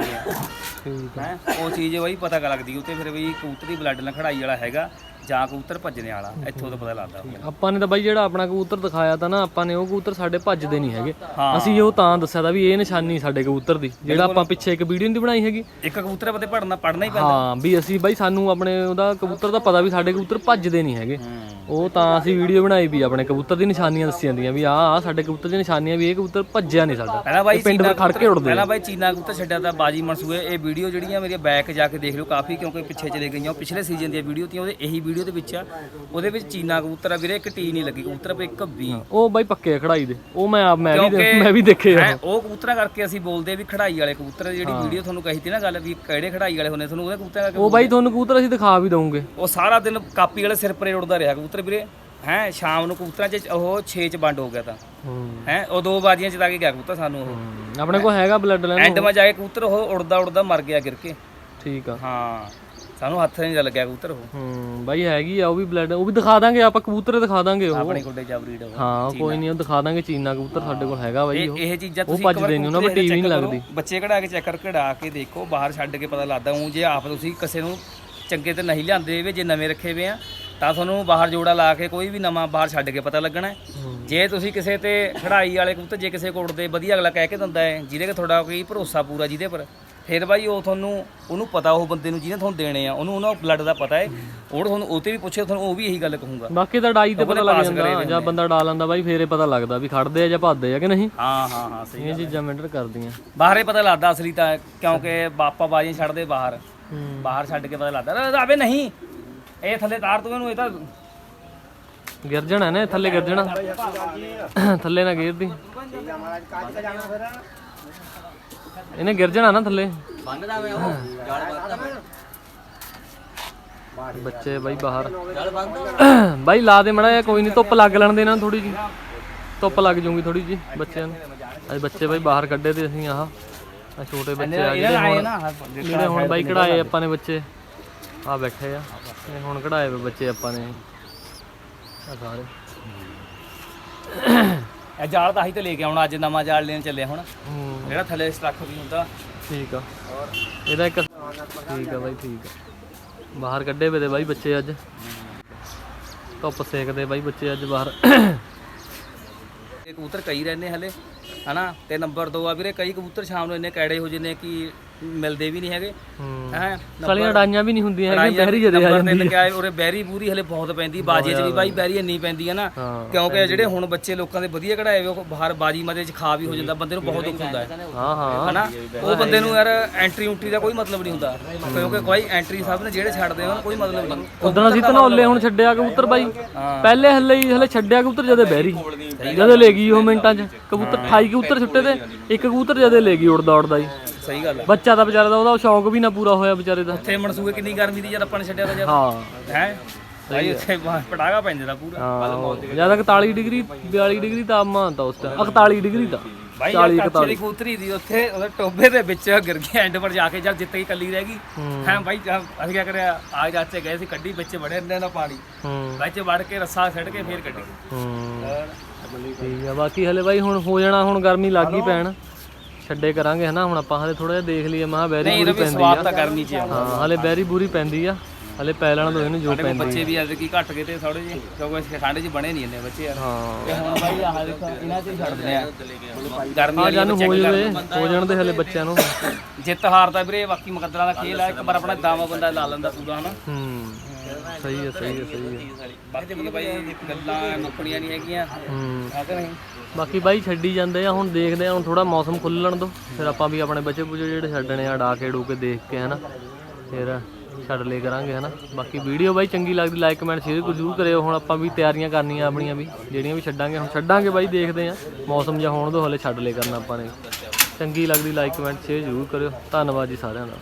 ਠੀਕ ਹੈ? ਉਹ ਚੀਜ਼ ਬਈ ਪਤਾ ਲੱਗਦੀ ਉੱਤੇ ਫਿਰ ਵੀ ਕਬੂਤਰੀ ਬਲੱਡ ਨਾਲ ਖੜਾਈ ਵਾਲਾ ਹੈਗਾ। ਜਾਂ ਕਬੂਤਰ ਭੱਜਣੇ ਵਾਲਾ ਇੱਥੋਂ ਤਾਂ ਪਤਾ ਲੱਗਦਾ। ਆਪਾਂ ਨੇ ਤਾਂ ਬਾਈ ਜਿਹੜਾ ਆਪਣਾ ਕਬੂਤਰ ਦਿਖਾਇਆ ਤਾਂ ਨਾ ਆਪਾਂ ਨੇ ਉਹ ਕਬੂਤਰ ਸਾਡੇ ਭੱਜਦੇ ਨਹੀਂ ਹੈਗੇ। ਹਾਂ। ਅਸੀਂ ਉਹ ਤਾਂ ਦੱਸਿਆ ਤਾਂ ਵੀ ਇਹ ਨਿਸ਼ਾਨੀ ਸਾਡੇ ਕਬੂਤਰ ਦੀ ਜਿਹੜਾ ਆਪਾਂ ਪਿੱਛੇ ਇੱਕ ਵੀਡੀਓ ਨਹੀਂ ਬਣਾਈ ਹੈਗੀ। ਇੱਕ ਕਬੂਤਰ ਪਤੇ ਪੜਨਾ ਪੜਨਾ ਹੀ ਪੈਂਦਾ। ਹਾਂ ਵੀ ਅਸੀਂ ਬਾਈ ਸਾਨੂੰ ਆਪਣੇ ਉਹਦਾ ਕਬੂਤਰ ਦਾ ਪਤਾ ਵੀ ਸਾਡੇ ਕਬੂਤਰ ਭੱਜਦੇ ਨਹੀਂ ਹੈਗੇ। ਉਹ ਤਾਂ ਅਸੀਂ ਵੀਡੀਓ ਬਣਾਈ ਵੀ ਆਪਣੇ ਕਬੂਤਰ ਦੀ ਨਿਸ਼ਾਨੀਆਂ ਦੱਸੀ ਜਾਂਦੀਆਂ ਵੀ ਆਹ ਆਹ ਸਾਡੇ ਕਬੂਤਰ ਦੀ ਨਿਸ਼ਾਨੀਆਂ ਵੀ ਇਹ ਕਬੂਤਰ ਭੱਜਿਆ ਨਹੀਂ ਸਾਡਾ। ਪਹਿਲਾਂ ਬਾਈ ਪਿੰਡ ਚੀਨਾ ਵਿੱਚ ਖੜ ਕੇ ਕਬੂਤਰ- ਉੜਦੇ। ਪਹਿਲਾਂ ਬਾਈ ਚੀਨਾ ਕਬੂਤਰ ਛੱਡਿਆ ਤਾਂ ਬਾਜੀ ਮਨਸੂਏ ਇਹ ਵੀਡੀਓ ਜਿਹੜੀਆਂ ਮੇਰੀਆਂ ਬੈਕ ਜਾ ਕੇ ਦੇਖ ਲਿਓ ਕਾਫੀ ਕਿਉਂਕਿ ਪਿੱਛੇ ਚਲੇ ਗਈਆਂ ਉਹ ਪਿਛਲੇ ਸੀਜ਼ਨ ਦੀਆਂ ਵੀਡੀਓ ਤੀਆਂ ਉਹਦੇ ਇਹੀ ਵੀਡੀਓ ਦੇ ਵਿੱਚ ਆ। ਉਹਦੇ ਵਿੱਚ ਚੀਨਾ ਕਬੂਤਰ ਆ ਵੀਰੇ ਇੱਕ ਟੀ ਨਹੀਂ ਲੱਗੀ ਕਬੂਤਰ ਪੇ ਇੱਕ ਵੀ ਉਹ ਬਾਈ ਪੱਕੇ ਆ ਖੜਾਈ ਦੇ। ਉਹ ਮੈਂ ਆਪ ਮੈਂ ਵੀ ਕਿਉਂਕਿ ਮੈਂ ਵੀ ਦੇਖੇ ਆ। ਹੈਂ, ਉਹ ਕਬੂਤਰਾਂ ਕਰਕੇ ਅਸੀਂ ਬੋਲਦੇ ਵੀ ਖੜਾਈ ਵਾਲੇ ਕਬੂਤਰ ਜਿਹੜੀ ਵੀਡੀਓ ਤੁਹਾਨੂੰ ਕਹੀ ਤੀ ਨਾ ਗੱਲ ਵੀ ਕਿਹੜੇ ਖੜਾਈ ਵਾਲੇ ਹੁੰਦੇ ਤੁਹਾਨੂੰ ਉਹਦੇ ਕਬੂਤਰਾਂ ਕਰਕੇ ਉਹ ਬਾਈ ਤੁਹਾਨੂੰ ਕਬੂਤਰ ਅਸੀਂ ਦਿਖਾ ਵੀ ਦਵਾਂਗੇ ਉਹ ਸਾਰਾ ਦਿਨ ਕਾਪੀ ਵਾਲੇ ਸਿਰ ਪਰੇ ਉੜਦਾ ਰਿਹਾ ਕਬੂਤਰ ਵੀਰੇ। ਹੈ ਸ਼ਾਮ ਨੂੰ ਕਬੂਤਰਾਂ 'ਚ ਉਹ 6 ਚ ਵੰਡ ਹੋ ਗਿਆ ਤਾਂ। ਹੂੰ। ਉਹ ਦੋ ਬਾਜ਼ੀਆਂ ਚ ਲਾ ਕੇ ਗਿਆ ਕਬੂਤਰ ਸਾਨੂੰ ਉਹ। ਆਪਣੇ ਕੋਲ ਹੈਗਾ ਬਲੱਡ ਲਾਈਨ ਐਂਡ ਮਾ ਜਾ ਕੇ ਕਬੂਤਰ ਉਹ ਉੜਦਾ ਉੜਦਾ ਮਰ ਗਿਆ ਗਿਰ ਕੇ। ਠੀਕ ਆ। ਹਾਂ। ਸਾਨੂੰ ਹੱਥ ਨਹੀਂ ਲੱਗਿਆ ਕਬੂਤਰ ਉਹ। ਹੂੰ ਬਾਈ ਹੈਗੀ ਆ ਉਹ ਵੀ ਬਲੱਡ ਉਹ ਵੀ ਦਿਖਾ ਦਾਂਗੇ ਆਪਾਂ ਕਬੂਤਰ ਦਿਖਾ ਦਾਂਗੇ ਉਹ। ਆਪਣੇ ਕੋਲੇ ਜਾ ਬਰੀਡ ਉਹ ਹਾਂ ਕੋਈ ਨਹੀਂ ਉਹ ਦਿਖਾ ਦਾਂਗੇ ਚੀਨਾ ਕਬੂਤਰ ਸਾਡੇ ਕੋਲ ਹੈਗਾ ਬਾਈ ਉਹ। ਇਹ ਇਹ ਚੀਜ਼ਾਂ ਤੁਸੀਂ ਇੱਕ ਵਾਰ ਭੱਜਦੇ ਨੀ, ਉਹਨਾਂ ਕਬੂਤਰ ਵਿੱਚ TV ਨੀ check ਕਰੋ, ਲੱਗਦੀ। ਬੱਚੇ ਕਢਾ ਕੇ ਚੈੱਕ ਕਰ ਕਢਾ ਕੇ ਦੇਖੋ ਬਾਹਰ ਛੱਡ ਕੇ ਪਤਾ ਲੱਗਦਾ ਉਹ ਜੇ ਆਪ ਤੁਸੀਂ ਕਿਸੇ ਨੂੰ ਚੰਗੇ ਤੇ ਨਹੀਂ ਲਿਆਂਦੇ ਵੇ ਜੇ ਨਵੇਂ ਰੱਖੇ ਵੇ ਆ ਤਾਂ ਤੁਹਾਨੂੰ ਬਾਹਰ ਜੋੜਾ ਲਾ ਕੇ ਕੋਈ ਵੀ ਨਵਾਂ ਬਾਹਰ ਛੱਡ ਕੇ ਪਤਾ ਲੱਗਣਾ ਹੈ। ਜੇ ਤੁਸੀਂ ਕਿਸੇ ਤੇ ਖੜਾਈ ਵਾਲੇ ਕਬੂਤਰ ਜੇ ਕਿਸੇ ਕੋਟ ਦੇ ਵਧੀਆ ਅਗਲਾ ਕਹਿ ਕੇ ਦਿੰਦਾ ਹੈ ਜਿਹਦੇ ਕਿ ਤੁਹਾਡਾ ਕੋਈ ਭਰੋਸਾ ਪੂਰਾ ਜਿਹਦੇ ਪਰ। ਫਿਰ ਬਾਈ ਉਹ ਤੁਹਾਨੂੰ ਉਹਨੂੰ ਪਤਾ ਉਹ ਬੰਦੇ ਨੂੰ ਜਿਹਨੇ ਤੁਹਾਨੂੰ ਦੇਣੇ ਆ ਉਹਨੂੰ ਉਹਨਾਂ ਬਲੱਡ ਦਾ ਪਤਾ ਹੈ। ਉਹ ਤੁਹਾਨੂੰ ਉਹ ਤੇ ਵੀ ਪੁੱਛੇ ਤੁਹਾਨੂੰ ਉਹ ਵੀ ਇਹੀ ਗੱਲ ਕਹੂੰਗਾ। ਬਾਕੀ ਤਾਂ ਡਾਈ ਤੇ ਪਤਾ ਲੱਗ ਜਾਂਦਾ ਜਾਂ ਬੰਦਾ ਡਾ ਲੈਂਦਾ ਬਾਈ ਫੇਰੇ ਪਤਾ ਲੱਗਦਾ ਵੀ ਖੜਦੇ ਆ ਜਾਂ ਭੱਜਦੇ ਆ ਕਿ ਨਹੀਂ। ਹਾਂ ਹਾਂ ਹਾਂ ਸਹੀ ਇਹ ਚੀਜ਼ਾਂ ਮੈਟਰ ਕਰਦੀਆਂ। ਬਾਹਰੇ ਪਤਾ ਲੱਗਦਾ ਅਸਲੀ ਤਾਂ ਕਿਉਂਕਿ ਬਾਪਾ ਬਾਜੀਆਂ ਛੱਡਦੇ ਬਾਹਰ। ਹੂੰ। ਬਾਹਰ ਛੱਡ ਕੇ ਪਤਾ ਲੱਗਦਾ। ਆਵੇ ਨਹੀਂ ਇਹ ਥੱਲੇ ਤਾਰ ਤੂੰ ਇਹਨੂੰ ਇਹ ਤਾਂ ਗਿਰ ਜਾਣਾ ਨਾ ਥੱਲੇ ਗਿਰ ਜਾਣਾ। ਥੱਲੇ ਨਾ ਗਿਰਦੀ। ਇਹਨੇ ਗਿਰ ਜਾਣਾ ਨਾ ਥੱਲੇ। ਬੰਨਦਾ ਮੈਂ ਉਹ ਜਾਲ ਬੰਨਦਾ ਮੈਂ। ਬੱਚੇ ਬਾਈ ਬਾਹਰ। ਜਾਲ ਬੰਨਦਾ ਬਾਈ ਲਾ ਦੇ ਮੜਾ ਕੋਈ ਨਹੀਂ ਧੁੱਪ ਲੱਗ ਲੈਣ ਦੇ ਇਹਨਾਂ ਥੋੜੀ ਜੀ ਧੁੱਪ ਲੱਗ ਜੂਗੀ ਥੋੜੀ ਜੀ ਬੱਚਿਆਂ ਨੂੰ। ਅੱਜ ਬੱਚੇ ਬਾਈ ਬਾਹਰ ਕੱਢੇ ਤੇ ਅਸੀਂ ਆਹ ਆ ਛੋਟੇ ਬੱਚੇ ਆ ਜਿਹੜੇ ਹੁਣ ਜਿਹੜੇ ਹੁਣ ਬਾਈ ਕਢਾਏ ਆਪਾਂ ਨੇ ਬੱਚੇ। ਆ ਬੈਠੇ ਆ। ਇਹ ਹੁਣ ਕਢਾਏ ਬੱਚੇ ਆਪਾਂ ਨੇ। ਆ ਸਾਰੇ। ਇਹ ਜਾਲ ਤਾਂ ਅਸੀਂ ਤੇ ਲੈ ਕੇ ਆਉਣਾ ਅੱਜ ਨਵਾਂ ਜਾਲ ਲੈਣ ਚੱਲੇ ਹੁਣ। ਹੂੰ। ਜਿਹੜਾ ਥੱਲੇ ਸਟਰੱਕ ਵੀ ਹੁੰਦਾ। ਠੀਕ ਆ। ਇਹਦਾ ਇੱਕ ਠੀਕ ਆ ਬਾਈ ਠੀਕ ਆ। ਬਾਹਰ ਕੱਢੇ ਵੇ ਤੇ ਬਾਈ ਬੱਚੇ ਅੱਜ। ਧੁੱਪ ਸੇਕਦੇ ਬਾਈ ਬੱਚੇ ਅੱਜ ਬਾਹਰ। ਇਹ ਕਬੂਤਰ ਕਈ ਰਹਿੰਦੇ ਹਲੇ ਹਨਾ? ਤੇ ਨੰਬਰ 2 ਆ ਵੀਰੇ ਕਈ ਕਬੂਤਰ ਸ਼ਾਮ ਨੂੰ ਇੰਨੇ ਕੈੜੇ ਹੋ ਜਾਂਦੇ ਕਿ ਮਿਲਦੇ ਵੀ ਨਹੀਂ ਹੈਗੇ। ਹੂੰ। ਕਲੀਆਂ ਡਾਈਆਂ ਵੀ ਨਹੀਂ ਹੁੰਦੀਆਂ ਹੈਗੀਆਂ ਬਹਿਰੀ ਜਦੇ ਆ ਜਾਂਦੀ ਹੈ ਉਰੇ ਬੈਰੀ ਬੂਰੀ ਹਲੇ ਬਹੁਤ ਪੈਂਦੀ ਬਾਜੀ 'ਚ ਵੀ ਬਾਈ ਬੈਰੀ ਇੰਨੀ ਪੈਂਦੀ ਹੈ ਨਾ ਕਿਉਂਕਿ ਜਿਹੜੇ ਹੁਣ ਬੱਚੇ ਲੋਕਾਂ ਦੇ ਵਧੀਆ ਕਢਾਏ ਵੇ ਉਹ ਬਾਹਰ ਬਾਜੀ ਮਦੇ 'ਚ ਖਾ ਵੀ ਹੋ ਜਾਂਦਾ ਬੰਦੇ ਨੂੰ ਬਹੁਤ ਦੁੱਖ ਹੁੰਦਾ ਹੈ। ਹਾਂ ਹਾਂ। ਹਨਾ? ਉਹ ਬੰਦੇ ਨੂੰ ਯਾਰ ਐਂਟਰੀ ਉਂਟਰੀ ਦਾ ਕੋਈ ਮਤਲਬ ਨਹੀਂ ਹੁੰਦਾ ਕਿਉਂਕਿ ਕੋਈ ਐਂਟਰੀ ਸਭ ਨੇ ਜਿਹੜੇ ਛੱਡਦੇ ਉਹਨਾਂ ਕੋਈ ਮਤਲਬ ਨਹੀਂ। ਉਦੋਂ ਅਸੀਂ ਧਨੌਲੇ ਹੁਣ ਛੱਡਿਆ ਕਬੂਤਰ ਬਾਈ। ਪਹਿਲੇ ਹੱਲੇ ਹੀ ਹਲੇ ਛੱਡਿਆ ਕਬੂਤਰ ਜਦੇ ਬਹਿਰੀ। ਜਦੇ ਲੈ ਗਈ ਉਹ ਮਿੰਟਾਂ 'ਚ ਕਬੂਤਰ 28 ਕਬੂਤਰ ਛੁੱਟੇ ਤੇ ਇੱਕ ਕਬੂਤਰ ਜਦੇ ਲੈ ਗਈ ਉੜਦਾ ਉੜਦਾ ਹੀ। ਸਹੀ ਗੱਲ ਹੈ ਬੱਚਾ ਤਾਂ ਵਿਚਾਰਾ ਦਾ ਉਹਦਾ ਸ਼ੌਂਕ ਵੀ ਨਾ ਪੂਰਾ ਹੋਇਆ ਵਿਚਾਰੇ ਦਾ। ਉੱਥੇ ਮਨਸੂਏ ਕਿੰਨੀ ਗਰਮੀ ਦੀ ਜਦ ਆਪਾਂ ਨੇ ਛੱਡਿਆ ਤਾਂ ਜਦ ਹਾਂ। ਹੈ? ਭਾਈ ਉੱਥੇ ਪਟਾਕਾ ਪੈਂਦਾ ਦਾ ਪੂਰਾ। ਹਾਂ ਜਦ 41 ਡਿਗਰੀ 42 ਡਿਗਰੀ ਤਾਪਮਾਨ ਤਾਂ ਉਸ ਟਾਈਮ 41 ਡਿਗਰੀ ਦਾ ਭਾਈ 40 ਯਾਰ ਕੱਚੇ 41 ਦੀ ਕੂਤਰੀ ਦੀ ਉੱਥੇ ਉਹਦੇ ਟੋਬੇ ਦੇ ਵਿੱਚ ਗਿਰ ਗਈ ਐਂਡ ਪਰ ਜਾ ਕੇ ਜਦ ਜਿੱਤੇ ਹੀ ਕੱਲੀ ਰਹਿ ਗਈ। ਹੂੰ। ਭਾਈ ਅਸੀਂ ਕੀ ਕਰਿਆ ਆ ਜਾਚੇ ਗਏ ਸੀ ਕੱਢੀ ਵਿੱਚ ਵੜੇ ਨੇ ਨਾ ਪਾਣੀ। ਹੂੰ। ਵਿੱਚ ਵੜ ਕੇ ਰੱਸਾ ਛੱਡ ਕੇ ਫੇਰ ਕੱਢੀ। ਹੂੰ। ਠੀਕ ਆ ਬਾਕੀ ਹਲੇ ਬਾਈ ਹੁਣ ਹੋ ਜਾਣਾ ਹੁਣ ਗਰਮੀ ਲੱਗ ਗਈ ਪੈਣ ਛੱਡੇ ਕਰਾਂਗੇ ਹਨਾ? ਹੁਣ ਆਪਾਂ ਹਲੇ ਥੋੜਾ ਜਿਹਾ ਦੇਖ ਲਈਏ ਮਹਾ ਬੈਰੀ ਨਹੀਂ ਬੂਰੀ ਇਹਦਾ ਵੀ ਪੈਂਦੀ ਸਵਾਦ ਆ। ਤਾਂ ਗਰਮੀ ਚ ਆਉਂਦਾ ਹਾਂ ਹਲੇ ਬੈਰੀ ਬੂਰੀ ਪੈਂਦੀ ਆ। ਹਲੇ ਪੈ ਲੈਣ ਦੋ ਇਹਨੂੰ ਜੋ ਸਾਡੇ ਕੋਲ ਪੈਂਦੀ ਬੱਚੇ ਵੀ ਅੱਜ ਕੀ ਘਟ ਗਏ ਤੇ ਥੋੜੇ ਜਿਹੇ ਕਿਉਂਕਿ ਇਸ ਠੰਡ 'ਚ ਬਣੇ ਨਹੀਂ ਇੰਨੇ ਬੱਚੇ ਯਾਰ। ਹਾਂ। ਤੇ ਹੁਣ ਭਾਈ ਆਹ ਦੇਖੋ ਇਹਨਾਂ 'ਚ ਹੀ ਛੱਡ ਦਿੰਦੇ ਆ। ਗਰਮੀ ਆ ਵਾਲੀ ਜਾਨੂੰ ਹੋ ਜਾਵੇ ਹੋ ਜਾਣ ਦੇ ਹਲੇ ਬੱਚਿਆਂ ਨੂੰ। ਜਿੱਤ ਹਾਰ ਦਾ ਵੀਰੇ ਬਾਕੀ ਮੁਕੱਦਰਾਂ ਦਾ ਖੇਲ ਆ ਇੱਕ ਵਾਰ ਆਪਣਾ ਦਾਵਾ ਬੰਦਾ ਲਾ ਲੈਂਦਾ ਪੂਰਾ ਹਨਾ। ਹੂੰ ਸਹੀ ਹੈ ਸਹੀ ਹੈ ਸਹੀ ਹੈ। ਬਾਕੀ ਭਾਈ ਗੱਲਾਂ ਮੁੱਕਣੀਆਂ ਨਹੀਂ ਹੈਗੀਆਂ। ਹੂੰ ਕਿ ਨਹੀਂ? ਬਾਕੀ ਬਾਈ ਛੱਡੀ ਜਾਂਦੇ ਆ ਹੁਣ ਦੇਖਦੇ ਆ ਹੁਣ ਥੋੜਾ ਮੌਸਮ ਖੁੱਲਣ ਦੋ ਫਿਰ ਆਪਾਂ ਵੀ ਆਪਣੇ ਬੱਚੇ ਬੁੱਚੇ ਜਿਹੜੇ ਛੱਡਣੇ ਆ ਡਾ ਕੇ ਡੂ ਕੇ ਦੇਖ ਕੇ ਹਨਾ। ਫਿਰ ਛੱਡ ਲੈ ਕਰਾਂਗੇ ਹਨਾ। ਬਾਕੀ ਵੀਡੀਓ ਬਾਈ ਚੰਗੀ ਲੱਗਦੀ ਲਾਈਕ ਕਮੈਂਟ ਸ਼ੇਅਰ ਜ਼ਰੂਰ ਕਰਿਓ। ਹੁਣ ਆਪਾਂ ਵੀ ਤਿਆਰੀਆਂ ਕਰਨੀਆਂ ਆਪਣੀਆਂ ਵੀ ਜਿਹੜੀਆਂ ਵੀ ਛੱਡਾਂਗੇ। ਹੁਣ ਛੱਡਾਂਗੇ ਬਾਈ ਦੇਖਦੇ ਆ। ਮੌਸਮ ਜਿਹਾ ਹੋਣ ਦੋ ਹਲੇ ਛੱਡ ਲੈ ਕਰਨਾ ਆਪਾਂ ਨੇ। ਚੰਗੀ ਲੱਗਦੀ ਲਾਈਕ ਕਮੈਂਟ ਸ਼ੇਅਰ ਜ਼ਰੂਰ ਕਰਿਓ। ਧੰਨਵਾਦ ਜੀ ਸਾਰਿਆਂ ਦਾ।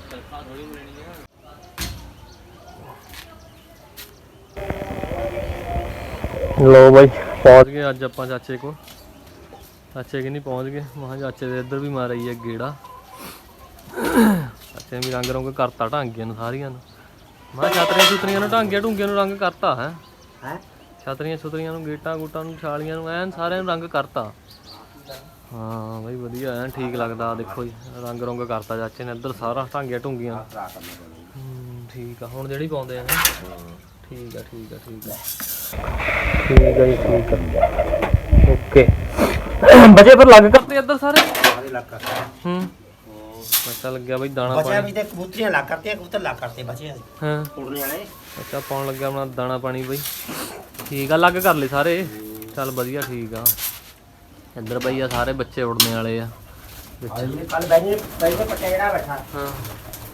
ਲੋ ਬਾਈ ਪਹੁੰਚ ਗਏ ਅੱਜ ਆਪਾਂ ਚਾਚੇ ਕੋਲ। ਚਾਚੇ ਕਿ ਨਹੀਂ ਪਹੁੰਚ ਗਏ? ਮਹਾਂ ਚਾਚੇ ਦੇ ਇੱਧਰ ਵੀ ਮਾਰੀ ਹੈ ਗੇੜਾ। ਚਾਚੇ ਵੀ ਰੰਗ ਰੰਗ ਕਰਤਾ ਢਾਂਗੀਆਂ ਨੂੰ ਸਾਰੀਆਂ ਨੂੰ। ਮੈਂ ਕਿਹਾ ਛਤਰੀਆਂ ਛੁਤਰੀਆਂ ਨੂੰ ਢਾਂਗੀਆਂ ਢੁੰਗੀਆਂ ਨੂੰ ਰੰਗ ਕਰਤਾ ਹੈ? ਹੈ? ਛਤਰੀਆਂ ਛੁਤਰੀਆਂ ਨੂੰ ਗੇਟਾਂ ਗੂਟਾਂ ਨੂੰ ਛਾਲੀਆਂ ਨੂੰ ਐਨ ਸਾਰਿਆਂ ਨੂੰ ਰੰਗ ਕਰਤਾ। ਹਾਂ ਬਈ ਵਧੀਆ ਐਨ ਠੀਕ ਲੱਗਦਾ ਦੇਖੋ ਜੀ ਰੰਗ ਰੰਗ ਕਰਤਾ ਚਾਚੇ ਨੇ ਇੱਧਰ ਸਾਰਾ ਢਾਂਗੀਆਂ ਢੁੰਗੀਆਂ। ਹੂੰ, ਠੀਕ ਆ ਹੁਣ ਜਿਹੜੀ ਪਾਉਂਦੇ ਆ ਠੀਕ ਆ ਠੀਕ ਆ ਠੀਕ ਆ। ਠੀਕ ਆ ਜੀ ਠੀਕ ਆ। ਓਕੇ। ਬਜੇ ਪਰ ਲੱਗ ਕਰਤੇ ਇੱਧਰ ਸਾਰੇ? ਸਾਰੇ ਲੱਗ ਕਰਤੇ। ਹੂੰ। ਪਤਾ ਲੱਗਿਆ ਬਈ ਦਾਣਾ ਬਚਿਆ ਪਾਣੀ। ਵੀ ਤੇ ਕਬੂਤਰੀਆਂ ਲੱਗ ਕਰਤੀਆਂ ਕਬੂਤਰ ਲੱਗ ਕਰਤੇ ਬਚੇ ਹਾਂ। ਉੜਨੇ ਵਾਲੇ। ਅੱਛਾ ਪਾਉਣ ਲੱਗਿਆ ਆਪਣਾ ਦਾਣਾ ਪਾਣੀ ਬਈ। ਠੀਕ ਆ ਲੱਗ ਕਰ ਲਏ ਸਾਰੇ। ਚੱਲ ਵਧੀਆ ਠੀਕ ਆ। ਇੱਧਰ ਬਈ ਆ ਸਾਰੇ ਬੱਚੇ ਉੜਨੇ ਵਾਲੇ ਆ। ਕੱਲ ਬੈਜ ਨੇ ਬੈਜ ਨੇ ਜਿਹੜਾ ਬੈਠਾ। ਹਾਂ।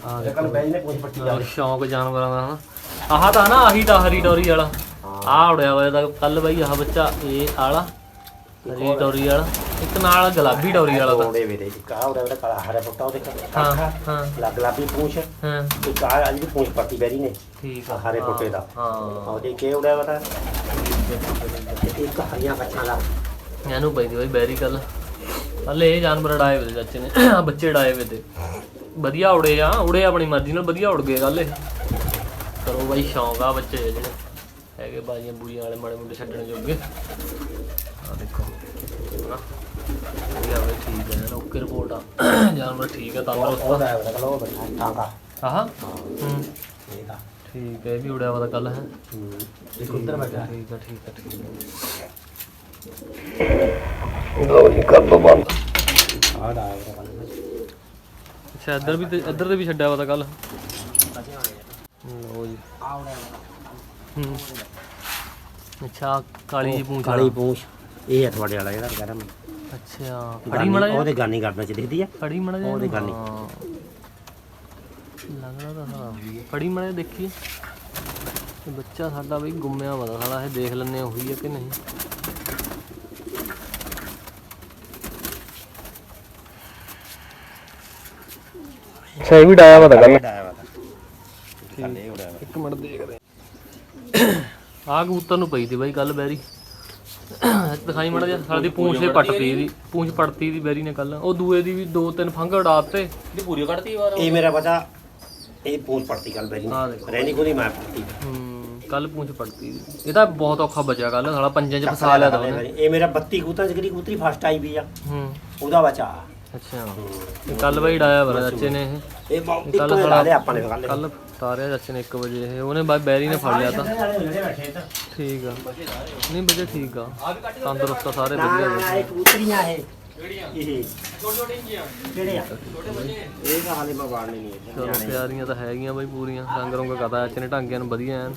ਆ ਤੇ ਕੱਲ ਬੈਜ ਨੇ ਪੂਛ ਪੱਟੀ ਜਾ ਸ਼ੌਂਕ ਜਾਨਵਰਾਂ ਦਾ ਹਨਾ। ਆਹ ਤਾਂ ਨਾ ਆਹੀ ਤਾਂ ਹਰੀ ਡੋਰੀ ਵਾਲਾ। ਆ ਉੜਿਆ ਹੋਇਆ ਤਾਂ ਕੱਲ ਬਈ ਆਹ ਬੱਚਾ ਇਹ ਆਲਾ। ਹਰੀ ਡੋਰੀ ਵਾਲਾ ਇੱਕ ਨਾਲ ਗੁਲਾਬੀ ਡੋਰੀ ਵਾਲਾ ਤਾਂ। ਤੋੜੇ ਵੇ ਦੇ ਕਾ ਉਹਦਾ ਜਿਹੜਾ ਕਾਲਾ ਹਰਾ ਪੁੱਟਾ ਉਹਦੇ ਹਾਂ ਕੱਖਾ ਹਾਂ। ਲੱਗ ਲਾਬੀ ਪੂਛ। ਹਾਂ। ਤੇ ਕਾ ਅੱਜ ਦੀ ਪੂਛ ਪੱਟੀ ਬੈਰੀ ਨੇ। ਠੀਕ ਆ। ਹਰੇ ਪੁੱਟੇ ਦਾ। ਹਾਂ ਉਹਦੇ ਕੇ ਵਤਾ ਤੇ ਇੱਕ ਹਰੀਆਂ ਕੱਛਾਂ ਦਾ। ਇਹਨੂੰ ਪਈ ਦੀ ਬਈ ਬੈਰੀ ਕੱਲ ਕੱਲ ਇਹ ਜਾਨਵਰ ਉਡਾਏ ਵੇ ਚਾਚੇ ਨੇ। ਆ ਬੱਚੇ ਉਡਾਏ ਵੇ ਤੇ। ਵਧੀਆ ਉੜੇ ਆ ਉੜੇ ਆਪਣੀ ਮਰਜ਼ੀ ਨਾਲ ਵਧੀਆ ਉੜ ਗਏ ਕੱਲ ਇਹ। ਕਰੋ ਬਾਈ ਸ਼ੌਂਕ ਆ ਬੱਚੇ ਜਿਹੜੇ। ਹੈਗੇ ਬਾਜੀਆਂ ਬੂਈਆਂ ਵਾਲੇ ਮਾੜੇ ਮੁੰਡੇ ਛੱਡਣ ਜੋਗੇ। ਆ ਦੇਖੋ। ਹਨਾ ਵਧੀਆ ਬਈ ਠੀਕ ਹੈ ਓਕੇ ਰਿਪੋਰਟ ਆ। ਜਾਨਵਰ ਠੀਕ ਹੈ ਤੰਦਰੁਸਤ ਉਹਦਾ ਹੈ ਉਹਦਾ ਕਲੋ ਬੈਠਾ ਟਾਂਗਾ ਆ ਆਹ? ਹੂੰ ਇਹਦਾ ਠੀਕ ਹੈ ਇਹ ਵੀ ਉੜਿਆ ਵਾ ਤਾਂ ਕੱਲ ਹੈ। ਇੱਕ ਉੱਧਰ ਬੈਠਾ ਠੀਕ ਹੈ ਠੀਕ ਹੈ ਠੀਕ ਹੈ। ਲੋ ਜੀ ਕਰ ਦੋ ਬੰਦ। ਆਹ ਦਾ ਅੱਛਾ ਇੱਧਰ ਵੀ ਤੇ ਇੱਧਰ ਤੇ ਵੀ ਛੱਡਿਆ ਵਾ ਤਾਂ ਕੱਲ ਲੋ ਜੀ। ਹੂੰ। ਅੱਛਾ ਕਾਲੀ ਜੀ ਪੂੰਛ ਕਾਲੀ ਪੂਛ। ਇਹ ਹੈ ਤੁਹਾਡੇ ਵਾਲਾ ਜਿਹੜਾ ਕਹਿੰਦਾ ਮੈਂ। ਅੱਛਾ ਫੜੀ ਮੜਾ ਉਹਦੇ ਗਾਨੀ ਕਰਨਾ ਚ ਦਿਖਦੀ ਆ। ਫੜੀ ਮੜਾ ਉਹਦੇ ਗੱਲ ਈ। ਲੱਗਦਾ ਤਾਂ ਹਾਂ। ਫੜੀ ਮੜਾ ਦੇਖੀਏ। ਇਹ ਬੱਚਾ ਸਾਡਾ ਬਈ ਗੁੰਮਿਆ ਵਾ ਦਾ ਸਾਲਾ ਇਹ ਦੇਖ ਲੈਣੇ ਉਹੀ ਹੈ ਕਿ ਨਹੀਂ। ਇਹ ਵੀ ਡਾਇਆ ਵਾ ਤਾਂ ਕੱਲ ਡਾਇਆ ਵਾ ਥੱਲੇ ਉੜਿਆ ਵਾ ਇੱਕ ਮਿੰਟ ਦੇਖਦੇ ਆ। ਕਬੂਤਰ ਨੂੰ ਪਈ ਤੀ ਬਾਈ ਕੱਲ ਬੈਰੀ। ਦਿਖਾਈ ਮੜਾ ਜਾ ਸਾਡੀ ਪੂੰਛ ਤੇ ਪੱਟਤੀ ਦੀ ਪੂੰਛ ਪੜਤੀ ਦੀ ਬੈਰੀ ਨੇ ਕੱਲ ਉਹ ਦੂਏ ਦੀ ਵੀ ਦੋ ਤਿੰਨ ਫੰਗ ਉਡਾਤੇ। ਦੀ ਪੂਰੀ ਕੱਢਤੀ ਵਾਰ ਇਹ ਮੇਰਾ ਬਚਾ ਇਹ ਪੂਛ ਪੜਤੀ ਕੱਲ ਬੈਰੀ। ਨੇ ਦੇਖੋ। ਰਹਿਣੀ ਕੋਈ ਮੈਂ ਪੜਤੀ ਹੂੰ ਕੱਲ ਪੂੰਛ ਪੜਤੀ ਦੀ ਇਹ ਤਾਂ ਬਹੁਤ ਔਖਾ ਬਚਿਆ ਕੱਲ ਸਾਲਾ ਪੰਜਾਂ ਚ ਫਸਾ ਲਿਆ ਤਾ ਉਹਨੇ। ਇਹ ਮੇਰਾ 32 ਕਬੂਤਰ ਜਿਹੜੀ ਕਬੂਤਰੀ ਫਸਟ ਆਈ ਵੀ ਆ ਹੂੰ। ਉਹਦਾ ਬਚਾ। ਅੱਛਾ। ਇਹ ਕੱਲ ਬਾਈ ਡਾਇਆ ਵਰਾ ਚਾਚੇ ਨੇ ਇਹ। ਇਹ ਕੱਲ ਇੱਕ ਲਾ ਲਿਆ ਆਪਾਂ ਨੇ ਕੱਲ ਕੱਲ ਤਾਰਿਆ ਚਾਚੇ ਨੇ 1 ਵਜੇ ਇਹ। ਉਹਨੇ ਬਾਈ ਬੈਰੀ ਨੇ ਫੜ ਲਿਆ ਤਾਂ। ਠੀਕ ਆ। ਨਹੀਂ ਬਜੇ ਠੀਕ ਆ। ਤੰਦਰੁਸਤ ਆ ਸਾਰੇ ਨਾ ਵਧੀਆ ਨਾ ਇਹ ਕਬੂਤਰੀਆਂ ਇਹ। ਇਹ। ਕਿਹੜੇ ਆ? ਇਹ ਤਾਂ ਹਾਲੇ ਮੈਂ ਵਾੜਨੇ ਨਹੀਂ ਹੈ। ਚਲੋ ਪਿਆਰੀਆਂ ਤਾਂ ਹੈਗੀਆਂ ਬਾਈ ਪੂਰੀਆਂ। ਰੰਗ ਰੰਗ ਕਦਾ ਚਾਚੇ ਨੇ ਢਾਂਗਿਆਂ ਨੂੰ ਵਧੀਆ ਐਨ।